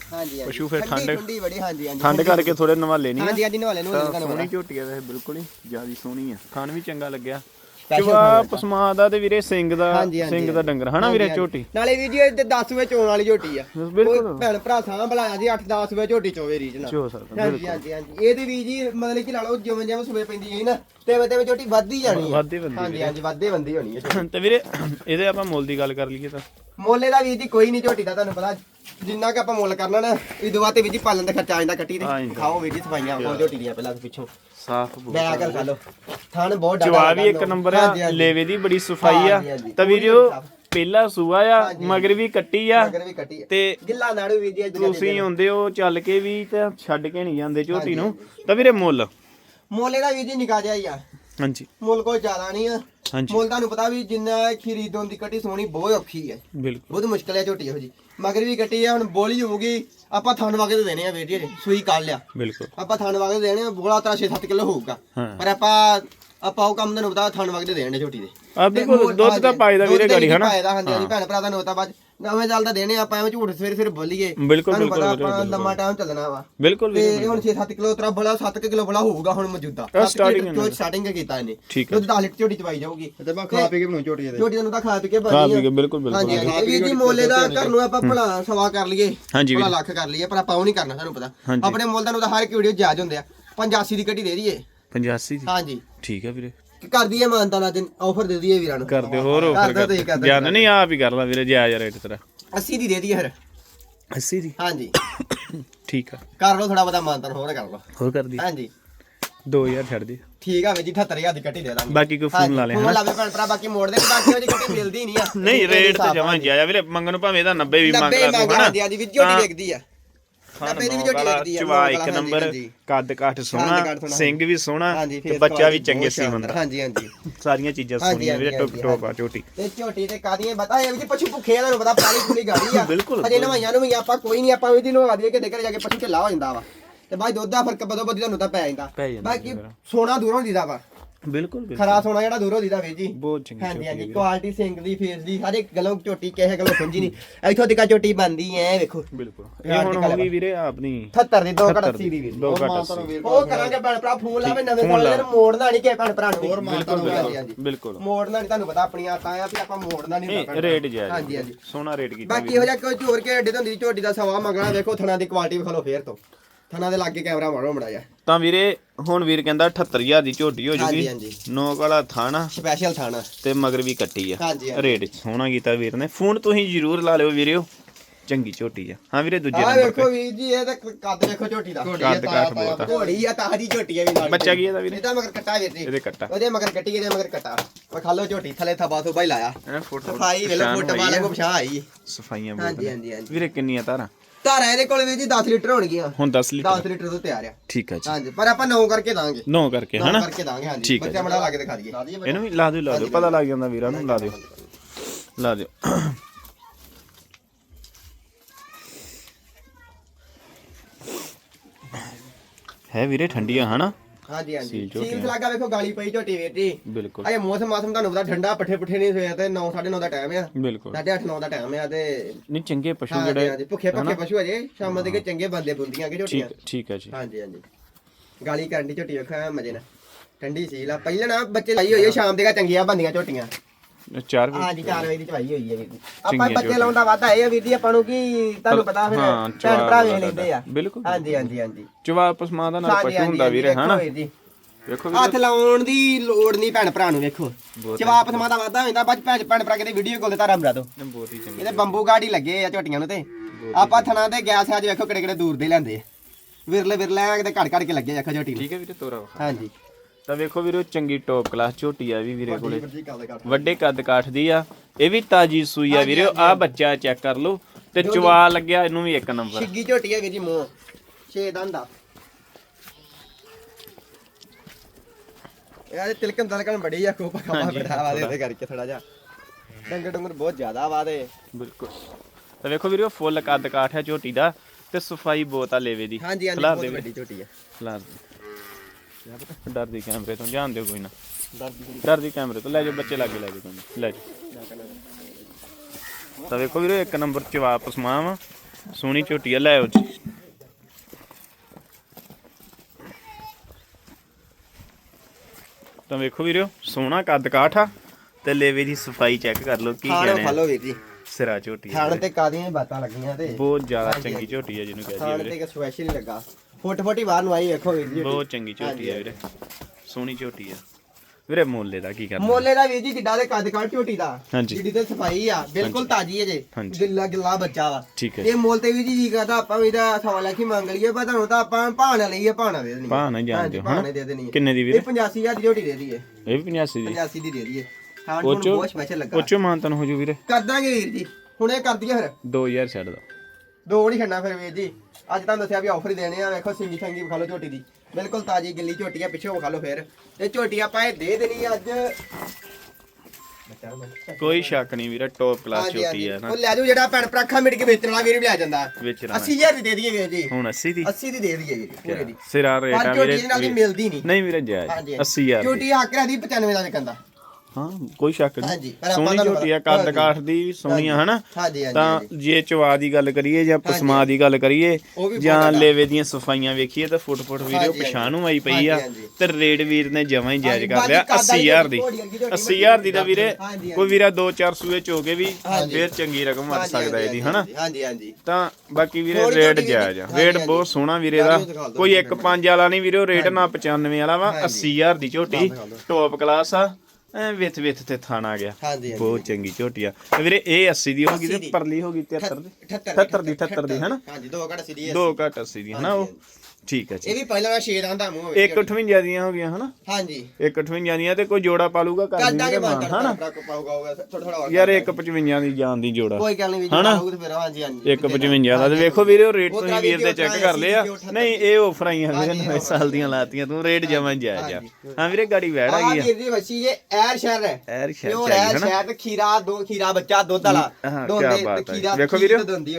ਪਸ਼ੂ ਫਿਰ ਠੰਡੀ ਠੰਡ ਠੰਡੀ ਬੜੀ ਹਾਂਜੀ ਹਾਂਜੀ। ਠੰਡ ਕਰਕੇ ਥੋੜੇ ਨਵਾਲੇ ਨਹੀਂ ਹਾਂਜੀ ਹਾਂਜੀ ਨਵਾਲੇ ਨੂੰ ਸੋਹਣੀ ਝੋਟੀ ਹੈ ਵੈਸੇ ਬਿਲਕੁਲ ਹੀ ਜ਼ਿਆਦਾ ਸੋਹਣੀ ਹੈ ਖਾਣ ਵੀ ਚੰਗਾ ਲੱਗਿਆ। ਚਵਾ ਪਸਮਾ ਦਾ ਤੇ ਵੀਰੇ ਸਿੰਘ ਦਾ ਸਿੰਘ ਦਾ ਡੰਗਰ। ਹਨਾ ਵੀਰੇ ਝੋਟੀ? ਨਾਲੇ ਵੀ ਜੀ ਇਹ ਤੇ 10 ਵੇ ਚੋਣ ਵਾਲੀ ਝੋਟੀ ਆ। ਬਿਲਕੁਲ। ਭੈਣ ਭਰਾ ਸਾਂਭ ਲਾਇਆ ਜੀ 8 10 ਵੇ ਝੋਟੀ ਚੋਵੇ ਰੀਜ ਨਾਲ। ਚੋ ਸਕਦਾ ਹਾਂਜੀ ਹਾਂਜੀ ਹਾਂਜੀ। ਇਹਦੇ ਵੀ ਜੀ ਮਤਲਬ ਕਿ ਲਾ ਲਓ ਜਿਵੇਂ ਜਿਵੇਂ ਸੂਬੇ ਪੈਂਦੀ ਹੈ ਨਾ ਤੇ ਤੇ ਝੋਟੀ ਵੱਧਦੀ ਜਾਣੀ ਹੈ ਬੰਦੀ ਹਾਂਜੀ ਹਾਂਜੀ ਵੱਧੇ ਬੰਦੀ ਹੋਣੀ ਹੈ। ਤੇ ਵੀਰੇ ਇਹਦੇ ਆਪਾਂ ਮੁੱਲ ਦੀ ਗੱਲ ਕਰ ਲਈਏ ਤਾਂ। ਮੁੱਲੇ ਦਾ ਵੀ ਜੀ ਕੋਈ ਨਹੀਂ ਝੋਟੀ ਦਾ ਤੁਹਾਨੂੰ ਪਤਾ ਜਿੰਨਾ ਕਿ ਆਪਾਂ ਮੁੱਲ ਕਰਨਾ ਨਾ ਇਦੋਂ ਬਾਅਦ ਤੇ ਵੀ ਜੀ ਪਾਲਣ ਦਾ ਖਰਚਾ ਆ ਜਾਂਦਾ ਕੱਟੀ ਤੇ। ਖਾਓ ਵੀ ਜੀ ਸਫਾਈਆਂ ਬਹੁਤ ਝੋਟੀ ਦੀਆਂ ਪਹਿਲਾਂ ਪਿੱਛੋਂ। ਸਾਫ਼ ਮੈਂ ਕਰ ਖਾ ਲਓ। ਥਣ ਬਹੁਤ ਡਾਢਾ ਜਵਾਬ ਵੀ ਇੱਕ। ਨੰਬਰ ਆ। ਲੇਵੇ ਦੀ ਬੜੀ ਸਫ਼ਾਈ ਆ। ਤਾਂ ਵੀਡੀਓ ਪਹਿਲਾ ਸੂਆ ਆ ਮਗਰ ਵੀ ਕੱਟੀ ਆ। ਮਗਰ ਵੀ ਕੱਟੀ ਹੈ ਤੇ ਗਿੱਲਾ ਨਾੜੂ ਵੀ ਦੇ ਤੁਸੀਂ। ਆਉਂਦੇ ਹੋ ਚੱਲ ਕੇ ਵੀ ਤੇ ਛੱਡ ਕੇ ਨਹੀਂ ਜਾਂਦੇ ਝੋਟੀ ਨੂੰ। ਤਾਂ ਵੀਰੇ ਮੁੱਲ? ਮੁੱਲ ਇਹਦਾ ਵੀ ਜੀ ਨਿਕਾ ਹੀ ਆ। ਹਾਂਜੀ। ਮੁੱਲ ਕੋਈ ਜ਼ਿਆਦਾ ਨਹੀਂ ਆ। ਹਾਂਜੀ। ਮੁੱਲ ਤੁਹਾਨੂੰ ਪਤਾ ਵੀ ਜਿੰਨਾ ਖੀਰੀ ਦੋਨ ਦੀ ਕੱਟੀ ਸੋਣੀ ਬਹੁਤ ਔਖੀ ਹੈ ਬਿਲਕੁਲ। ਬਹੁਤ ਮੁਸ਼ਕਲ ਹੈ ਝੋਟੀ ਇਹੋ ਜੀ ਮਗਰ ਵੀ ਕੱਟੀ ਆ ਹੁਣ ਬੋਲੀ ਹੋਊਗੀ ਆਪਾਂ ਥਣ ਵਗੇ ਤੇ ਦੇਣੇ ਆ ਵੀਰ ਜੀ ਸੂਈ ਕੱਲ ਲਿਆ ਬਿਲਕੁਲ। ਆਪਾਂ ਥਣ ਵਗੇ ਦੇਣੇ ਆ ਬੋਲਾ ਤਾਂ 6-7 ਕਿਲੋ ਹੋਊਗਾ। ਪਰ ਆਪਾਂ ਆਪਾਂ ਉਹ ਕੰਮ ਤੁਹਾਨੂੰ ਪਤਾ ਥਣ ਵਗੇ ਦੇਣੇ ਝੋਟੀ ਦੇ। ਆ ਬਿਲਕੁਲ ਦੁੱਧ ਤਾਂ ਪਾਇਦਾ ਵੀਰੇ ਗਾੜੀ ਹਨਾ? ਪਾਇਦਾ ਹਾਂਜੀ ਹਾਂਜੀ ਭੈਣ ਭਰਾ ਦਾ ਨੋਤਾ ਬਾਅਦ ਨਵੇਂ ਸਾਲ ਦਾ ਦੇਣੇ ਆਪਾਂ ਐਵੇਂ ਝੂਠ ਸਵੇਰੇ ਸਵੇਰੇ ਬੋਲੀਏ। ਬਿਲਕੁਲ ਤੁਹਾਨੂੰ ਬਿਲਕੁਲ ਪਤਾ ਆਪਾਂ। ਲੰਮਾ ਟਾਈਮ ਚੱਲਣਾ ਵਾ। ਬਿਲਕੁਲ ਤੇ ਵੀਰੇ ਹੁਣ 6-7 ਕਿਲੋ ਤਰਾ ਬੜਾ 7 ਕਿਲੋ ਬੜਾ ਹੋਊਗਾ ਹੁਣ ਮੌਜੂਦਾ। ਤੋਂ ਸਟਾਰਟਿੰਗ ਕੀਤਾ ਇਹਨੇ। ਠੀਕ ਹੈ। ਦੁੱਧ 10 ਲੀਟਰ ਝੋਟੀ ਚਵਾਈ ਜਾਊਗੀ। ਤੇ ਮੈਂ ਖਾ ਪੀ ਕੇ ਬਣਾਉ ਝੋਟੀ ਦੇ ਝੋਟੀ ਨੂੰ ਤਾਂ ਖਾ ਪੀ ਕੇ ਖਾ ਬਣੀ ਪੀ ਆ। ਕੇ ਬਿਲਕੁਲ ਬਿਲਕੁਲ। ਹਾਂਜੀ ਇਹ ਜੀ ਮੋਲੇ ਦਾ ਘਰ ਨੂੰ ਆਪਾਂ ਭਲਾ ਸਵਾ ਕਰ ਲਈਏ ਹਾਂਜੀ ਭਲਾ ਵੀਰੇ। ਲੱਖ ਕਰ ਲਈਏ ਪਰ ਆਪਾਂ ਉਹ ਨਹੀਂ ਕਰਨਾ ਸਾਨੂੰ ਪਤਾ। ਆਪਣੇ ਮੁੱਲ ਦਾ ਨੂੰ ਤਾਂ ਹਰ ਇੱਕ ਵੀਡੀਓ ਜਾਇਜ਼ ਹੁੰਦੇ ਆ। 85 ਦੀ ਗੱਡੀ ਦੇ ਦਈਏ। 85 ਦੀ? ਹਾਂਜੀ। ਠੀਕ ਹੈ ਵੀਰੇ। ਕਰ ਦਈਏ ਮਾਨਤਾ ਨਾਲ ਆਫਰ ਦੇ ਦਈਏ ਵੀਰਾਂ ਨੂੰ। ਕਰਦੇ ਹੋਰ ਕਰ ਆਫਰ ਦਿਓ ਕਰ ਤੁਸੀਂ, ਕਰ ਦਿਓ, ਜਾਨ ਨਹੀਂ ਆਪ ਹੀ ਕਰਦਾ ਵੀਰੇ ਜਾਇਜ਼ ਰੇਟ ਤੇਰਾ। 80 ਦੀ ਦੇ ਦਈਏ ਫਿਰ। 80 ਦੀ? ਹਾਂਜੀ। ਠੀਕ ਆ। ਕਰ ਲਓ ਥੋੜਾ ਬਹੁਤਾ ਮਾਨਤਾ ਹੋਰ ਕਰ ਲਓ। ਹੋਰ ਕਰਦੀ ਹਾਂਜੀ। 2000 ਛੱਡ ਦੇ ਠੀਕ ਆ ਵੇ ਜੀ 78000 ਦੀ ਗੱਡੀ ਦੇ ਦਾਂਗੇ। ਬਾਕੀ ਕੋਈ ਫੋਨ ਲਾ ਲੈ ਹਨਾ ਲਾਵੇ ਭੈਣ ਭਰਾ ਬਾਕੀ ਮੋੜ ਦੇ ਬਾਕੀ ਉਹਦੀ ਗੱਡੀ ਮਿਲਦੀ ਨਹੀਂ ਆ। ਨਹੀਂ ਰੇਟ ਤੇ ਜਮਾਂ ਜਾਇਆ ਵੀਰੇ ਮੰਗਣ ਨੂੰ ਭਾਵੇਂ ਇਹਦਾ 90 ਵੀ ਮੰਗ 90 ਲਾ ਤੂੰ ਹਨਾ। ਲਾਂਦੀ ਆ ਜੀ ਵੀ ਝੋਟੀ ਹਾਂ। ਵੇਖਦੀ ਆ। ਹਾਂ, 90 ਦੀ ਵੀ ਨੌ ਝੋਟੀ ਵਾਲਾ, ਚਵਾ ਇੱਕ ਨੰਬਰ ਕੱਦ ਕਾਠ ਸੋਹਣਾ। ਸਿੰਘ ਵੀ ਸੋਹਣਾ ਤੇ ਬੱਚਾ ਵੀ ਚੰਗੇ ਬਹੁਤ ਸੀਮਨ ਸ਼ਾਨਦਾਰ। ਦਾ ਹਾਂਜੀ ਹਾਂਜੀ ਸਾਰੀਆਂ ਚੀਜ਼ਾਂ ਸੋਹਣੀਆਂ ਵੀਰੇ ਟੋਪ ਟੋਪ ਆ ਝੋਟੀ ਤੇ ਝੋਟੀ ਤੇ ਕਾਦੀਆਂ ਪਤਾ ਹੈ ਵੀ ਪਸ਼ੂ ਭੁੱਖੇ ਆ ਤੁਹਾਨੂੰ ਪਤਾ ਪਾਲੀ ਪੂਲੀ ਗਾੜੀ ਆ ਬਿਲਕੁਲ। ਅਜੇ ਨਵਾਈਆਂ ਨੂੰ ਵੀ ਆਪਾਂ ਕੋਈ ਨਹੀਂ ਆਪਾਂ ਇਹਦੀ ਨਵਾ ਦਈਏ ਕਿ ਦੇਖਰ ਜਾ ਕੇ ਪਸ਼ੂ ਢਿੱਲਾ ਹੋ ਜਾਂਦਾ ਵਾ ਤੇ ਬਾਈ ਦੁੱਧ ਦਾ ਫ਼ਰਕ ਬਦੋ ਬਦੀ ਤੁਹਾਨੂੰ ਤਾਂ ਪੈ ਜਾਂਦਾ ਬਾਕੀ। ਸੋਨਾ ਦੂਰੋਂ ਦੀਦਾ ਵਾ ਬਿਲਕੁਲ ਬਿਲਕੁਲ। ਖਰਾ ਸੋਨਾ ਜਿਹੜਾ ਦੂਰੋਂ ਦੀਦਾ ਵੇ ਜੀ। ਬਹੁਤ ਚੰਗੀ ਹਾਂਜੀ ਹਾਂਜੀ ਕੁਆਲਿਟੀ ਸਿੰਘ ਦੀ ਫੇਸ ਦੀ ਹਰ ਇੱਕ ਗੱਲੋਂ ਝੋਟੀ ਕਿਸੇ ਗੱਲੋਂ ਖੁੰਜੀ ਨਹੀਂ। ਇੱਥੋਂ ਤੱਕ ਝੋਟੀ ਬੰਦੀ ਐ ਵੇਖੋ। ਬਿਲਕੁਲ। ਇਹ ਹੁਣ ਹੋ ਗਈ ਵੀਰੇ ਆਪਣੀ 78 ਦੀ 2 ਘੜ 70 80 ਦੀ ਵੀ ਦੋ ਘੱਟ ਮਾਂ 80 ਵੀਰ ਉਹ ਕਰਾਂਗੇ ਭੈਣ ਭਰਾ ਫੋਨ ਲਾਵੇ ਨਵੇਂ ਫੋਨ ਸਾਲ ਲਾ। ਦੇ ਮੋੜਨਾ ਨਹੀਂ ਕਿ ਭੈਣ ਭਰਾ ਨੂੰ। ਹੋਰ ਮਾਂ ਬਿਲਕੁਲ ਹਾਂਜੀ, ਹਾਂਜੀ। ਬਿਲਕੁਲ। ਬਿਲਕੁਲ ਮੋੜਨਾ ਨਹੀਂ ਤੁਹਾਨੂੰ ਪਤਾ ਆਪਣੀਆਂ ਆਤਾਂ ਆ ਵੀ ਆਪਾਂ ਮੋੜਨਾ ਨਹੀਂ ਇਹ ਰੇਟ ਜਾਇਜ਼ ਹਾਂਜੀ ਹਾਂਜੀ। ਸੋਹਣਾ ਰੇਟ ਕੀਤਾ ਬਾਕੀ ਇਹੋ ਜਿਹਾ ਕੋਈ ਝੋਰ ਕੇ ਏਡੇ ਤੋਂ ਦੀ ਝੋਟੀ ਦਾ ਸਵਾ ਮੰਗਣਾ ਵੇਖੋ ਥਣਾ ਦੀ ਕੁਆਲਿਟੀ ਵਿਖਾ ਲਓ ਫੇਰ ਤੋਂ। ਥਣਾ ਦੇ ਲਾਗੇ ਕੈਮਰਾ ਮਾਰੋ ਮੜਾ ਜਾ ਤਾਂ ਵੀਰੇ ਹੁਣ ਵੀਰ ਕਹਿੰਦਾ 78000 ਦੀ ਝੋਟੀ ਹੋ ਹਾਂਜੀ, ਜੂਗੀ। ਹਾਂਜੀ। ਨੋਕ ਵਾਲਾ ਥਾਣਾ। ਸਪੈਸ਼ਲ ਥਾਣਾ। ਤੇ ਮਗਰ ਵੀ ਕੱਟੀ ਆ। ਹਾਂਜੀ, ਹਾਂਜੀ। ਰੇਟ ਸੋਹਣਾ ਕੀਤਾ ਵੀਰ ਨੇ। ਫੋਨ ਤੁਸੀਂ ਜ਼ਰੂਰ ਲਾ ਲਿਓ ਵੀਰਿਓ। ਚੰਗੀ ਝੋਟੀ ਆ। ਹਾਂ ਵੀਰੇ ਦੂਜੇ ਆ ਨੰਬਰ ਵੇਖੋ ਤੇ ਵੀਰ ਜੀ ਇਹ ਤਾਂ ਕੱਦ ਵੇਖੋ ਝੋਟੀ ਦਾ। ਕੱਦ ਕਾਠ ਬਹੁਤ ਆ। ਘੋੜੀ ਆ ਤਾਜੀ ਝੋਟੀ ਆ ਵੀ ਨਾਲ। ਬੱਚਾ ਕੀ ਇਹਦਾ ਵੀਰੇ? ਇਹਦਾ ਮਗਰ ਕੱਟਾ ਵੀਰ ਜੀ। ਇਹਦੇ ਕੱਟਾ। ਉਹਦੇ ਮਗਰ ਕੱਟੀ ਇਹਦੇ ਮਗਰ ਕੱਟਾ। ਵਿਖਾ ਲਓ ਝੋਟੀ ਥਲੇ ਥਬਾ ਤੋਂ ਬਾਈ ਲਾਇਆ। ਐ ਫੋਟੋ ਸਫ਼ਾਈ ਵੇਲੇ ਫੁੱਟ ਵਾਲੇ ਕੋ ਪਛਾ ਆਈ। ਸਫਾਈਆਂ ਬਹੁਤ ਹਾਂਜੀ ਨੇ। ਹਾਂਜੀ ਹਾਂਜੀ। ਵੀਰੇ ਕਿੰਨੀਆਂ ਤਾਰਾਂ ਧਾਰਾ ਇਹਦੇ ਕੋਲ ਵੀਰ ਜੀ 10 ਲੀਟਰ ਹੋਣਗੀਆਂ। ਹੁਣ 10 ਲੀਟਰ। 10 ਲੀਟਰ ਤੋਂ ਤਿਆਰ ਆ। ਠੀਕ ਆ ਜੀ। ਹਾਂਜੀ ਪਰ ਆਪਾਂ 9 ਕਰਕੇ ਦਾਂਗੇ। ਨੋ ਕਰਕੇ ਨੌ ਹਨਾ? ਕਰਕੇ ਦਾਂਗੇ ਹਾਂਜੀ। ਠੀਕ ਹੈ ਬੱਚਾ ਮੜਾ ਲਾ ਕੇ ਦਿਖਾ ਦਈਏ। ਇਹਨੂੰ ਵੀ ਲਾ ਦਿਓ ਲਾ ਦਿਓ। ਪਤਾ ਲੱਗ ਜਾਂਦਾ ਵੀਰਾਂ ਨੂੰ ਲਾ ਦਿਓ। ਲਾ ਦਿਓ। ਹੈ ਵੀਰੇ ਠੰਡੀਆਂ ਹਨਾ? ਹਾਂਜੀ ਹਾਂਜੀ। ਸੀਲ ਝੋਟੀਆਂ। ਸੀਲ ਲੱਗਾ ਵੇਖੋ ਗਾਲੀ ਪਈ ਝੋਟੀ ਜੀ ਬਿਲਕੁਲ। ਅਜੇ ਮੌਸਮ ਮਾਸਮ ਤੁਹਾਨੂੰ ਪਤਾ ਠੰਡਾ ਪੱਠੇ ਪੁੱਠੇ ਨਹੀਂ ਹੋਇਆ ਤੇ 9 9:30 ਦਾ ਟਾਈਮ ਆ। ਬਿਲਕੁਲ। 8:30 9 ਦਾ ਟਾਈਮ ਆ ਤੇ ਨਹੀਂ ਚੰਗੇ ਪਸ਼ੂ ਜਿਹੜੇ ਹਾਂਜੀ। ਭੁੱਖੇ ਭੁੱਖੇ ਪਸ਼ੂ ਅਜੇ ਸ਼ਾਮ ਦੇ ਕੇ ਚੰਗੇ ਬੰਦੇ ਬੁੰਦੀਆਂ ਕੇ ਝੋਟੀਆਂ। ਠੀਕ ਠੀਕ ਹੈ ਜੀ। ਹਾਂਜੀ ਹਾਂਜੀ। ਗਾਲੀ ਕਰਨ ਦੀ ਝੋਟੀ ਵੇਖੋ ਮਜੇ ਨਾਲ। ਠੰਡੀ ਸੀਲ ਆ। ਪਹਿਲਾਂ ਨਾ ਬੱਚੇ ਲਾਈ ਹੋਈ ਆ ਸ਼ਾਮ ਦੇ ਕਾ ਚੰਗੀਆਂ ਬੰਦੀਆਂ ਝੋਟੀਆਂ। ਚਾਰ ਵੀ ਹਾਂਜੀ 4 ਵਜੇ ਦੀ ਚਵਾਈ ਹੋਈ ਹੈ ਵੀਰ ਜੀ। ਆਪਾਂ ਬੱਚੇ। ਲਾਉਣ ਦਾ ਵਾਦਾ ਇਹ ਆ ਵੀਰ ਜੀ ਆਪਾਂ ਨੂੰ ਕਿ ਤੁਹਾਨੂੰ ਪਤਾ ਫਿਰ ਹਾਂ, ਭੈਣ ਭਰਾ ਵੇਖ ਵਾਦਾ ਲੈਂਦੇ ਆ। ਬਿਲਕੁਲ ਹਾਂਜੀ ਹਾਂਜੀ ਹਾਂਜੀ। ਚਵਾ ਪਸਮਾ ਦਾ ਨਾਲ ਹਾਂਜੀ, ਪਸ਼ੂ ਹੁੰਦਾ ਹਾਂਜੀ, ਵੀਰੇ ਵੇਖੋ ਹਨਾ? ਵੀਰ ਜੀ। ਵੇਖੋ ਹੱਥ ਵੀਰੇ ਲਾਉਣ ਦੀ ਲੋੜ ਨਹੀਂ ਭੈਣ ਭਰਾ ਨੂੰ ਵੇਖੋ। ਬਹੁਤ ਜਵਾਬ ਸਮਾਂ ਦਾ ਵਾਦਾ ਹੁੰਦਾ ਬਾਅਦ 'ਚ ਭੈਣ ਭੈਣ ਭਰਾ ਕਿਤੇ ਵੀਡੀਓ ਕਾਲ ਤੇ ਤਾਰਾ ਮਰਾ ਦੋ। ਬਹੁਤ ਹੀ ਚੰਗੀ ਇਹਦੇ ਬੰਬੂ ਗਾੜੀ ਲੱਗੇ ਆ ਝੋਟੀਆਂ ਨੂੰ ਤੇ। ਆਪਾਂ ਥਣਾ ਤੇ ਗੈਸ ਅੱਜ ਵੇਖੋ ਕਿਹੜੇ ਕਿਹੜੇ ਦੂਰ ਦੇ ਲੈਂਦੇ ਆ। ਵਿਰਲੇ ਵਿਰਲੇ ਕਿਤੇ ਘੜ ਘੜ ਕੇ ਲੱਗੇ ਵੇਖੋ ਝੋਟੀ ਨੂੰ। ਠੀਕ ਹੈ ਵੀਰੇ ਤੋਰਾ ਵਿਖਾ। ਹਾਂਜੀ। ਤਾਂ ਵੇਖੋ ਵੀਰੇ ਚੰਗੀ ਟੌਪ ਕਲਾਸ ਝੋਟੀ ਆ ਵੀ ਵੀਰੇ ਕੋਲੇ। ਵੱਡੇ ਕੱਦ ਕਾਠ ਦੀ ਆ। ਇਹ ਵੀ ਤਾਜੀ ਸੂਈ ਆ ਵੀਰੇ ਆ ਬੱਚਾ ਚੈੱਕ ਕਰ ਲਓ ਤੇ ਚਵਾ ਲੱਗਿਆ ਇਹਨੂੰ ਵੀ ਇੱਕ ਨੰਬਰ ਛਿੱਗੀ ਝੋਟੀ ਹੈ ਵੀਰ ਜੀ ਮੂੰਹ। ਛੇ ਦੰਦ ਆ। ਯਾਰ ਤਿਲਕਣ ਤਲਕਣ ਬੜੀ ਆ ਕੋਪਾ ਕਾਪਾ ਹਾਂਜੀ, ਬੜਾ ਵਾ ਦੇ ਕਰਕੇ ਥੋੜਾ ਜਿਹਾ। ਡੰਗਰ ਡੰਗਰ ਬਹੁਤ ਜ਼ਿਆਦਾ ਵਾ ਦੇ। ਬਿਲਕੁਲ। ਤਾਂ ਵੇਖੋ ਵੀਰੇ ਫੁੱਲ ਕੱਦ ਕਾਠ ਹੈ ਝੋਟੀ ਦਾ ਤੇ ਸਫ਼ਾਈ ਬਹੁਤ ਆ ਲੇਵੇ ਦੀ। ਹਾਂਜੀ ਹਾਂਜੀ ਬਹੁਤ ਵੱਡੀ ਝੋਟੀ ਆ। ਖਿਲਾਰ ਦੇ। ਡਰ ਦੀ ਕੈਮਰੇ ਤੋਂ ਜਾਣ ਦਿਓ ਕੋਈ ਨਾ। ਡਰ ਦੀ ਕੈਮਰੇ ਤੋਂ ਲੈ ਜਾਓ ਬੱਚੇ ਲਾਗੇ ਲੈ ਜਾਓ ਕੋਈ ਨਾ, ਲੈ ਜਾਓ। ਤਾਂ ਵੇਖੋ ਵੀਰੇ ਇੱਕ ਨੰਬਰ ਚ ਵਾਪਸ ਮਾਂ ਵਾ। ਸੋਹਣੀ ਝੋਟੀ ਆ ਲੈ ਆਓ ਜੀ। ਤਾਂ ਵੇਖੋ ਵੀਰੇ ਸੋਹਣਾ ਕੱਦ ਕਾਠ ਆ ਤੇ ਲੇਵੇ ਦੀ ਸਫ਼ਾਈ ਚੈੱਕ ਕਰ ਲਓ ਕੀ ਖਾਣੋ ਕਹਿੰਦੇ ਆ ਲਓ ਵੀਰ ਜੀ। ਸਿਰਾ ਝੋਟੀ ਆ ਖਾਣ ਵੀਰੇ। ਤੇ ਕਾਦੀਆਂ ਬਾਤਾਂ ਲੱਗੀਆਂ ਤੇ। ਬਹੁਤ ਜ਼ਿਆਦਾ ਚੰਗੀ। ਝੋਟੀ ਆ ਜਿਹਨੂੰ ਕਹਿ ਖਾਣ ਦਈਏ ਤੇ ਵੀਰੇ ਇੱਕ ਸਪੈਸ਼ਲ ਲੱਗਾ। ਫੁੱਟ ਫੁੱਟੀ ਬਾਹਰ ਨੂੰ ਆਈ ਵੇਖੋ ਵੀਰ ਜੀ। ਬਹੁਤ ਚੰਗੀ ਝੋਟੀ ਆ ਵੀਰੇ। ਸੋਹਣੀ ਝੋਟੀ ਆ। ਵੀਰੇ ਮੋਲੇ ਦਾ ਕੀ ਕਰਨਾ? ਮੋਲੇ ਦਾ ਵੀਰ ਜੀ ਜਿੱਡਾ ਦੇ ਕੱਦ ਕੱਟ ਝੋਟੀ ਦਾ। ਹਾਂਜੀ। ਜਿੱਡੀ ਤੇ ਸਫ਼ਾਈ ਆ ਬਿਲਕੁਲ ਤਾਜੀ ਹੈ ਜੇ। ਹਾਂਜੀ। ਗਿੱਲਾ ਗਿੱਲਾ ਬੱਚਾ ਵਾ। ਠੀਕ ਹੈ। ਇਹ ਮੁੱਲ ਤੇ ਵੀ ਜੀ ਜੀ ਕਰਦਾ ਆਪਾਂ ਵੀ ਇਹਦਾ ਸਵਾ ਲੱਖ ਹੀ ਮੰਗ ਲਈਏ ਪਰ ਤੁਹਾਨੂੰ ਤਾਂ ਆਪਾਂ ਭਾਣਾ ਲਈਏ ਭਾਣਾ ਦੇ ਦੇਣੀ ਭਾਅ ਨਾ ਜਾਣਦੇ ਹੋ, ਹਨਾ? ਭਾਣੇ ਦੇ ਦੇਣੀ ਕਿੰਨੇ ਦੀ ਇਹ ਵੀਰੇ 85000 ਦੀ ਝੋਟੀ ਦੇ ਦਈਏ। ਇਹ ਵੀ 85 ਦੀ। 85 ਦੀ ਦੇ ਦਈਏ। ਹਾਂ ਚੋਂ- ਬਹੁਤ ਸਪੈਸ਼ਲ ਲੱਗਾ। ਉਹ ਚੋਂ ਮਾਨਤਨ ਹੋ ਜੂ ਵੀਰੇ। ਕਰ ਦਾਂਗੇ ਵੀਰ ਜੀ। ਹੁਣ ਇਹ ਕਰ ਦਈਏ ਫਿਰ। 2000 ਛੱਡ ਦੋ। ਦੋ ਨਹੀਂ ਖੜਨਾ ਫਿਰ ਵੀਰ ਜੀ। ਅੱਜ ਤੁਹਾਨੂੰ ਦੱਸਿਆ ਵੀ ਆਫਰ ਹੀ ਦੇਣੇ ਆ ਵੇਖੋ ਸਿੰਗੀ ਸੰਗੀ ਵਿਖਾ ਲਓ ਝੋਟੀ ਦੀ। ਬਿਲਕੁਲ ਤਾਜੀ ਗਿੱਲੀ ਝੋਟੀ ਆ ਪਿੱਛੋਂ ਵਿਖਾ ਲਓ ਫਿਰ। ਇਹ ਝੋਟੀ ਆਪਾਂ ਇਹ ਦੇ ਦੇਣੀ ਆ ਅੱਜ। ਕੋਈ ਸ਼ੱਕ ਨਹੀਂ ਵੀਰੇ ਟੌਪ ਕਲਾਸ ਝੋਟੀ। ਆ ਨਾ। ਉਹ ਲੈ ਜਾਓ ਜਿਹੜਾ ਭੈਣ ਭਰਾਖਾ ਮਿਟ ਕੇ ਵੇਚਣ ਵਾਲਾ ਵੀਰ ਵੀ ਲੈ ਜਾਂਦਾ। ਵਿੱਚ 80000 ਦੀ ਦੇ ਦਈਏ ਵੀਰ ਜੀ। ਹੁਣ 80 ਦੀ? 80 ਦੀ ਦੇ ਦਈਏ ਵੀਰ ਜੀ, ਪੂਰੇ ਦੀ। ਸਿਰਾ ਰੇਟ ਆ ਝੋਟੀ ਵੀਰੇ ਦੇ ਨਾਲ ਦੀ ਮਿਲਦੀ ਨਹੀਂ। ਨਹੀਂ ਵੀਰੇ ਜਾਇਜ਼। ਹਾਂਜੀ 80000 ਦੀ। ਝੋਟੀ ਹੱਕ ਰਹੀ 95 ਦਾ ਵਿਕੰਦਾ ਹਾਂ ਕੋਈ ਸ਼ੱਕ ਹਾਂਜੀ, ਨਹੀਂ ਪਰ ਆਪਾਂ ਸੋਹਣੀ ਤੁਹਾਨੂੰ ਝੋਟੀ ਆ ਕੱਦ ਕਾਠ ਦੀ ਸੋਹਣੀ ਆ ਹਨਾ ਹਾਂਜੀ ਹਾਂਜੀ ਤਾਂ ਹਾਂਜੀ। ਜੇ ਚਵਾ ਦੀ ਗੱਲ ਕਰੀਏ ਜਾਂ ਪਸਮਾ ਦੀ ਗੱਲ ਕਰੀਏ ਉਹ ਵੀ ਜਾਂ ਬਹੁਤ। ਲੇਵੇ ਦੀਆਂ ਸਫਾਈਆਂ ਵੇਖੀਏ ਤਾਂ ਫੁੱਟ ਫੁੱਟ ਵੀਡੀਓ ਹਾਂਜੀ, ਪਛਾਣ ਨੂੰ ਆਈ ਪਈ ਆ ਹਾਂਜੀ, ਹਾਂਜੀ। ਤੇ ਰੇਡ ਵੀਰ ਨੇ ਜਮਾਂ ਹੀ ਜਾਇਜ਼ ਹਾਂਜੀ, ਕਰ ਲਿਆ ਬਾਕੀ 80000 ਦੀ ਘੋੜੀ ਵਰਗੀ ਝੋਟੀ 80000 ਦੀ ਤਾਂ ਵੀਰੇ ਹਾਂਜੀ, ਹਾਂਜੀ। ਕੋਈ ਵੀਰਾ 2-4 ਸੂਏ ਚੋਗੇ ਵੀ ਹਾਂਜੀ। ਫੇਰ ਚੰਗੀ ਰਕਮ ਹਾਂਜੀ, ਸਕਦਾ ਇਹਦੀ ਹਾਂਜੀ, ਹਨਾ ਹਾਂਜੀ ਹਾਂਜੀ ਤਾਂ ਬਾਕੀ ਵੀਰੇ ਥੋੜ੍ਹੀ ਰੇਟ ਜਾਇਜ਼ ਆ ਹਾਂਜੀ, ਰੇਟ ਹਾਂਜੀ। ਬਹੁਤ ਸੋਹਣਾ ਵੀਰੇ ਦਾ ਹਾਂਜੀ, ਉਹ ਦਿਖਾ ਦਿਓ ਕੋਈ ਜੀ 1.5 ਵਾਲਾ ਨਹੀਂ ਵੀਰੇ ਉਹ ਰੇਟ ਨਾ 95 ਵਾਲਾ ਵਾ ਹਾਂਜੀ। 80000 ਦੀ ਝੋਟੀ। ਟੌਪ ਕਲਾਸ ਆ ਐ ਵਿਥ ਵਿਥ ਤੇ ਥਾਣ ਆ ਗਿਆ। ਹਾਂਜੀ, ਹਾਂਜੀ। ਬਹੁਤ ਚੰਗੀ ਝੋਟੀ ਆ। ਵੀਰੇ ਇਹ 80 ਦੀ ਹੋ ਗਈ 80 ਤੇ ਦੀ। ਪਰਲੀ ਹੋ ਗਈ 73 ਦੀ 78 78 ਦੀ 78 ਦੀ ਹਨਾ ਹਾਂਜੀ ਦੋ ਘੜ ਸੀਰੀਅਸ ਦੋ ਘੱਟ 80 ਦੀ ਹਨਾ ਉਹ? ਠੀਕ ਹੈ ਇਹ ਜੀ ਵੀ ਪਹਿਲਾਂ ਦਾ ਸ਼ੇਰ ਆਂਦਾ ਮੂੰਹ ਵਿੱਚ। ਇੱਕ 58 ਦੀਆਂ ਹੋ ਗਈਆਂ ਹਨਾ? ਹਾਂਜੀ। ਇੱਕ 58 ਦੀਆਂ ਤੇ ਕੋਈ ਜੋੜਾ ਕਰ ਕੱਢਾਂਗੇ ਦਿੰਦੇ ਮਾਨ ਮਾਨ ਹਨਾ? ਯਾਰ ਕਰ ਇੱਕ 55 ਦੀ ਜਾਨ ਦੀ ਜੋੜਾ। ਕੋਈ ਗੱਲ ਨਹੀਂ ਵੀ ਹਨਾ? ਜੀ ਫਿਰ ਹਾਂਜੀ ਹਾਂਜੀ ਇੱਕ 55 ਦਾ ਤੇ ਵੇਖੋ ਵੀਰੇ ਰੇਟ ਤੁਸੀਂ ਵੀਰ ਦੀ ਜੋ ਚੈੱਕ ਕਰ ਲਿਆ। ਜੋ ਨਹੀਂ ਇਹ ਆਫਰਾਂ ਹੀ ਆ ਵੀਰੇ ਸਾਲ ਦੀਆਂ ਲਾਤੀਆਂ ਤੂੰ ਰੇਟ ਜਮਾਂ ਹੀ ਜਾਇਜ਼ ਆ ਹਾਂਜੀ। ਹਾਂ ਵੀਰੇ ਗਾੜੀ ਵੈੜ ਆ ਗਈ ਆ। ਵੀਰ ਦੀ ਬੱਚੀ ਜੇ ਐਰ ਸ਼ਹਿਰ ਹੈ। ਐਰ ਸ਼ਹਿਰ ਆ ਐਰ ਸ਼ਹਿਰ ਤੇ ਖੀਰਾ ਦੋ ਖੀਰਾ ਬੱਚਾ ਦੁੱਧ ਵਾਲਾ। ਹਾਂ, ਦੁੱਧ ਕਿਆ ਦੇ- ਬਾਤ ਹੈ। ਖੀਰਾ ਵੇਖੋ ਵੀਰੇ। ਤੇ ਦੋਂਦੀ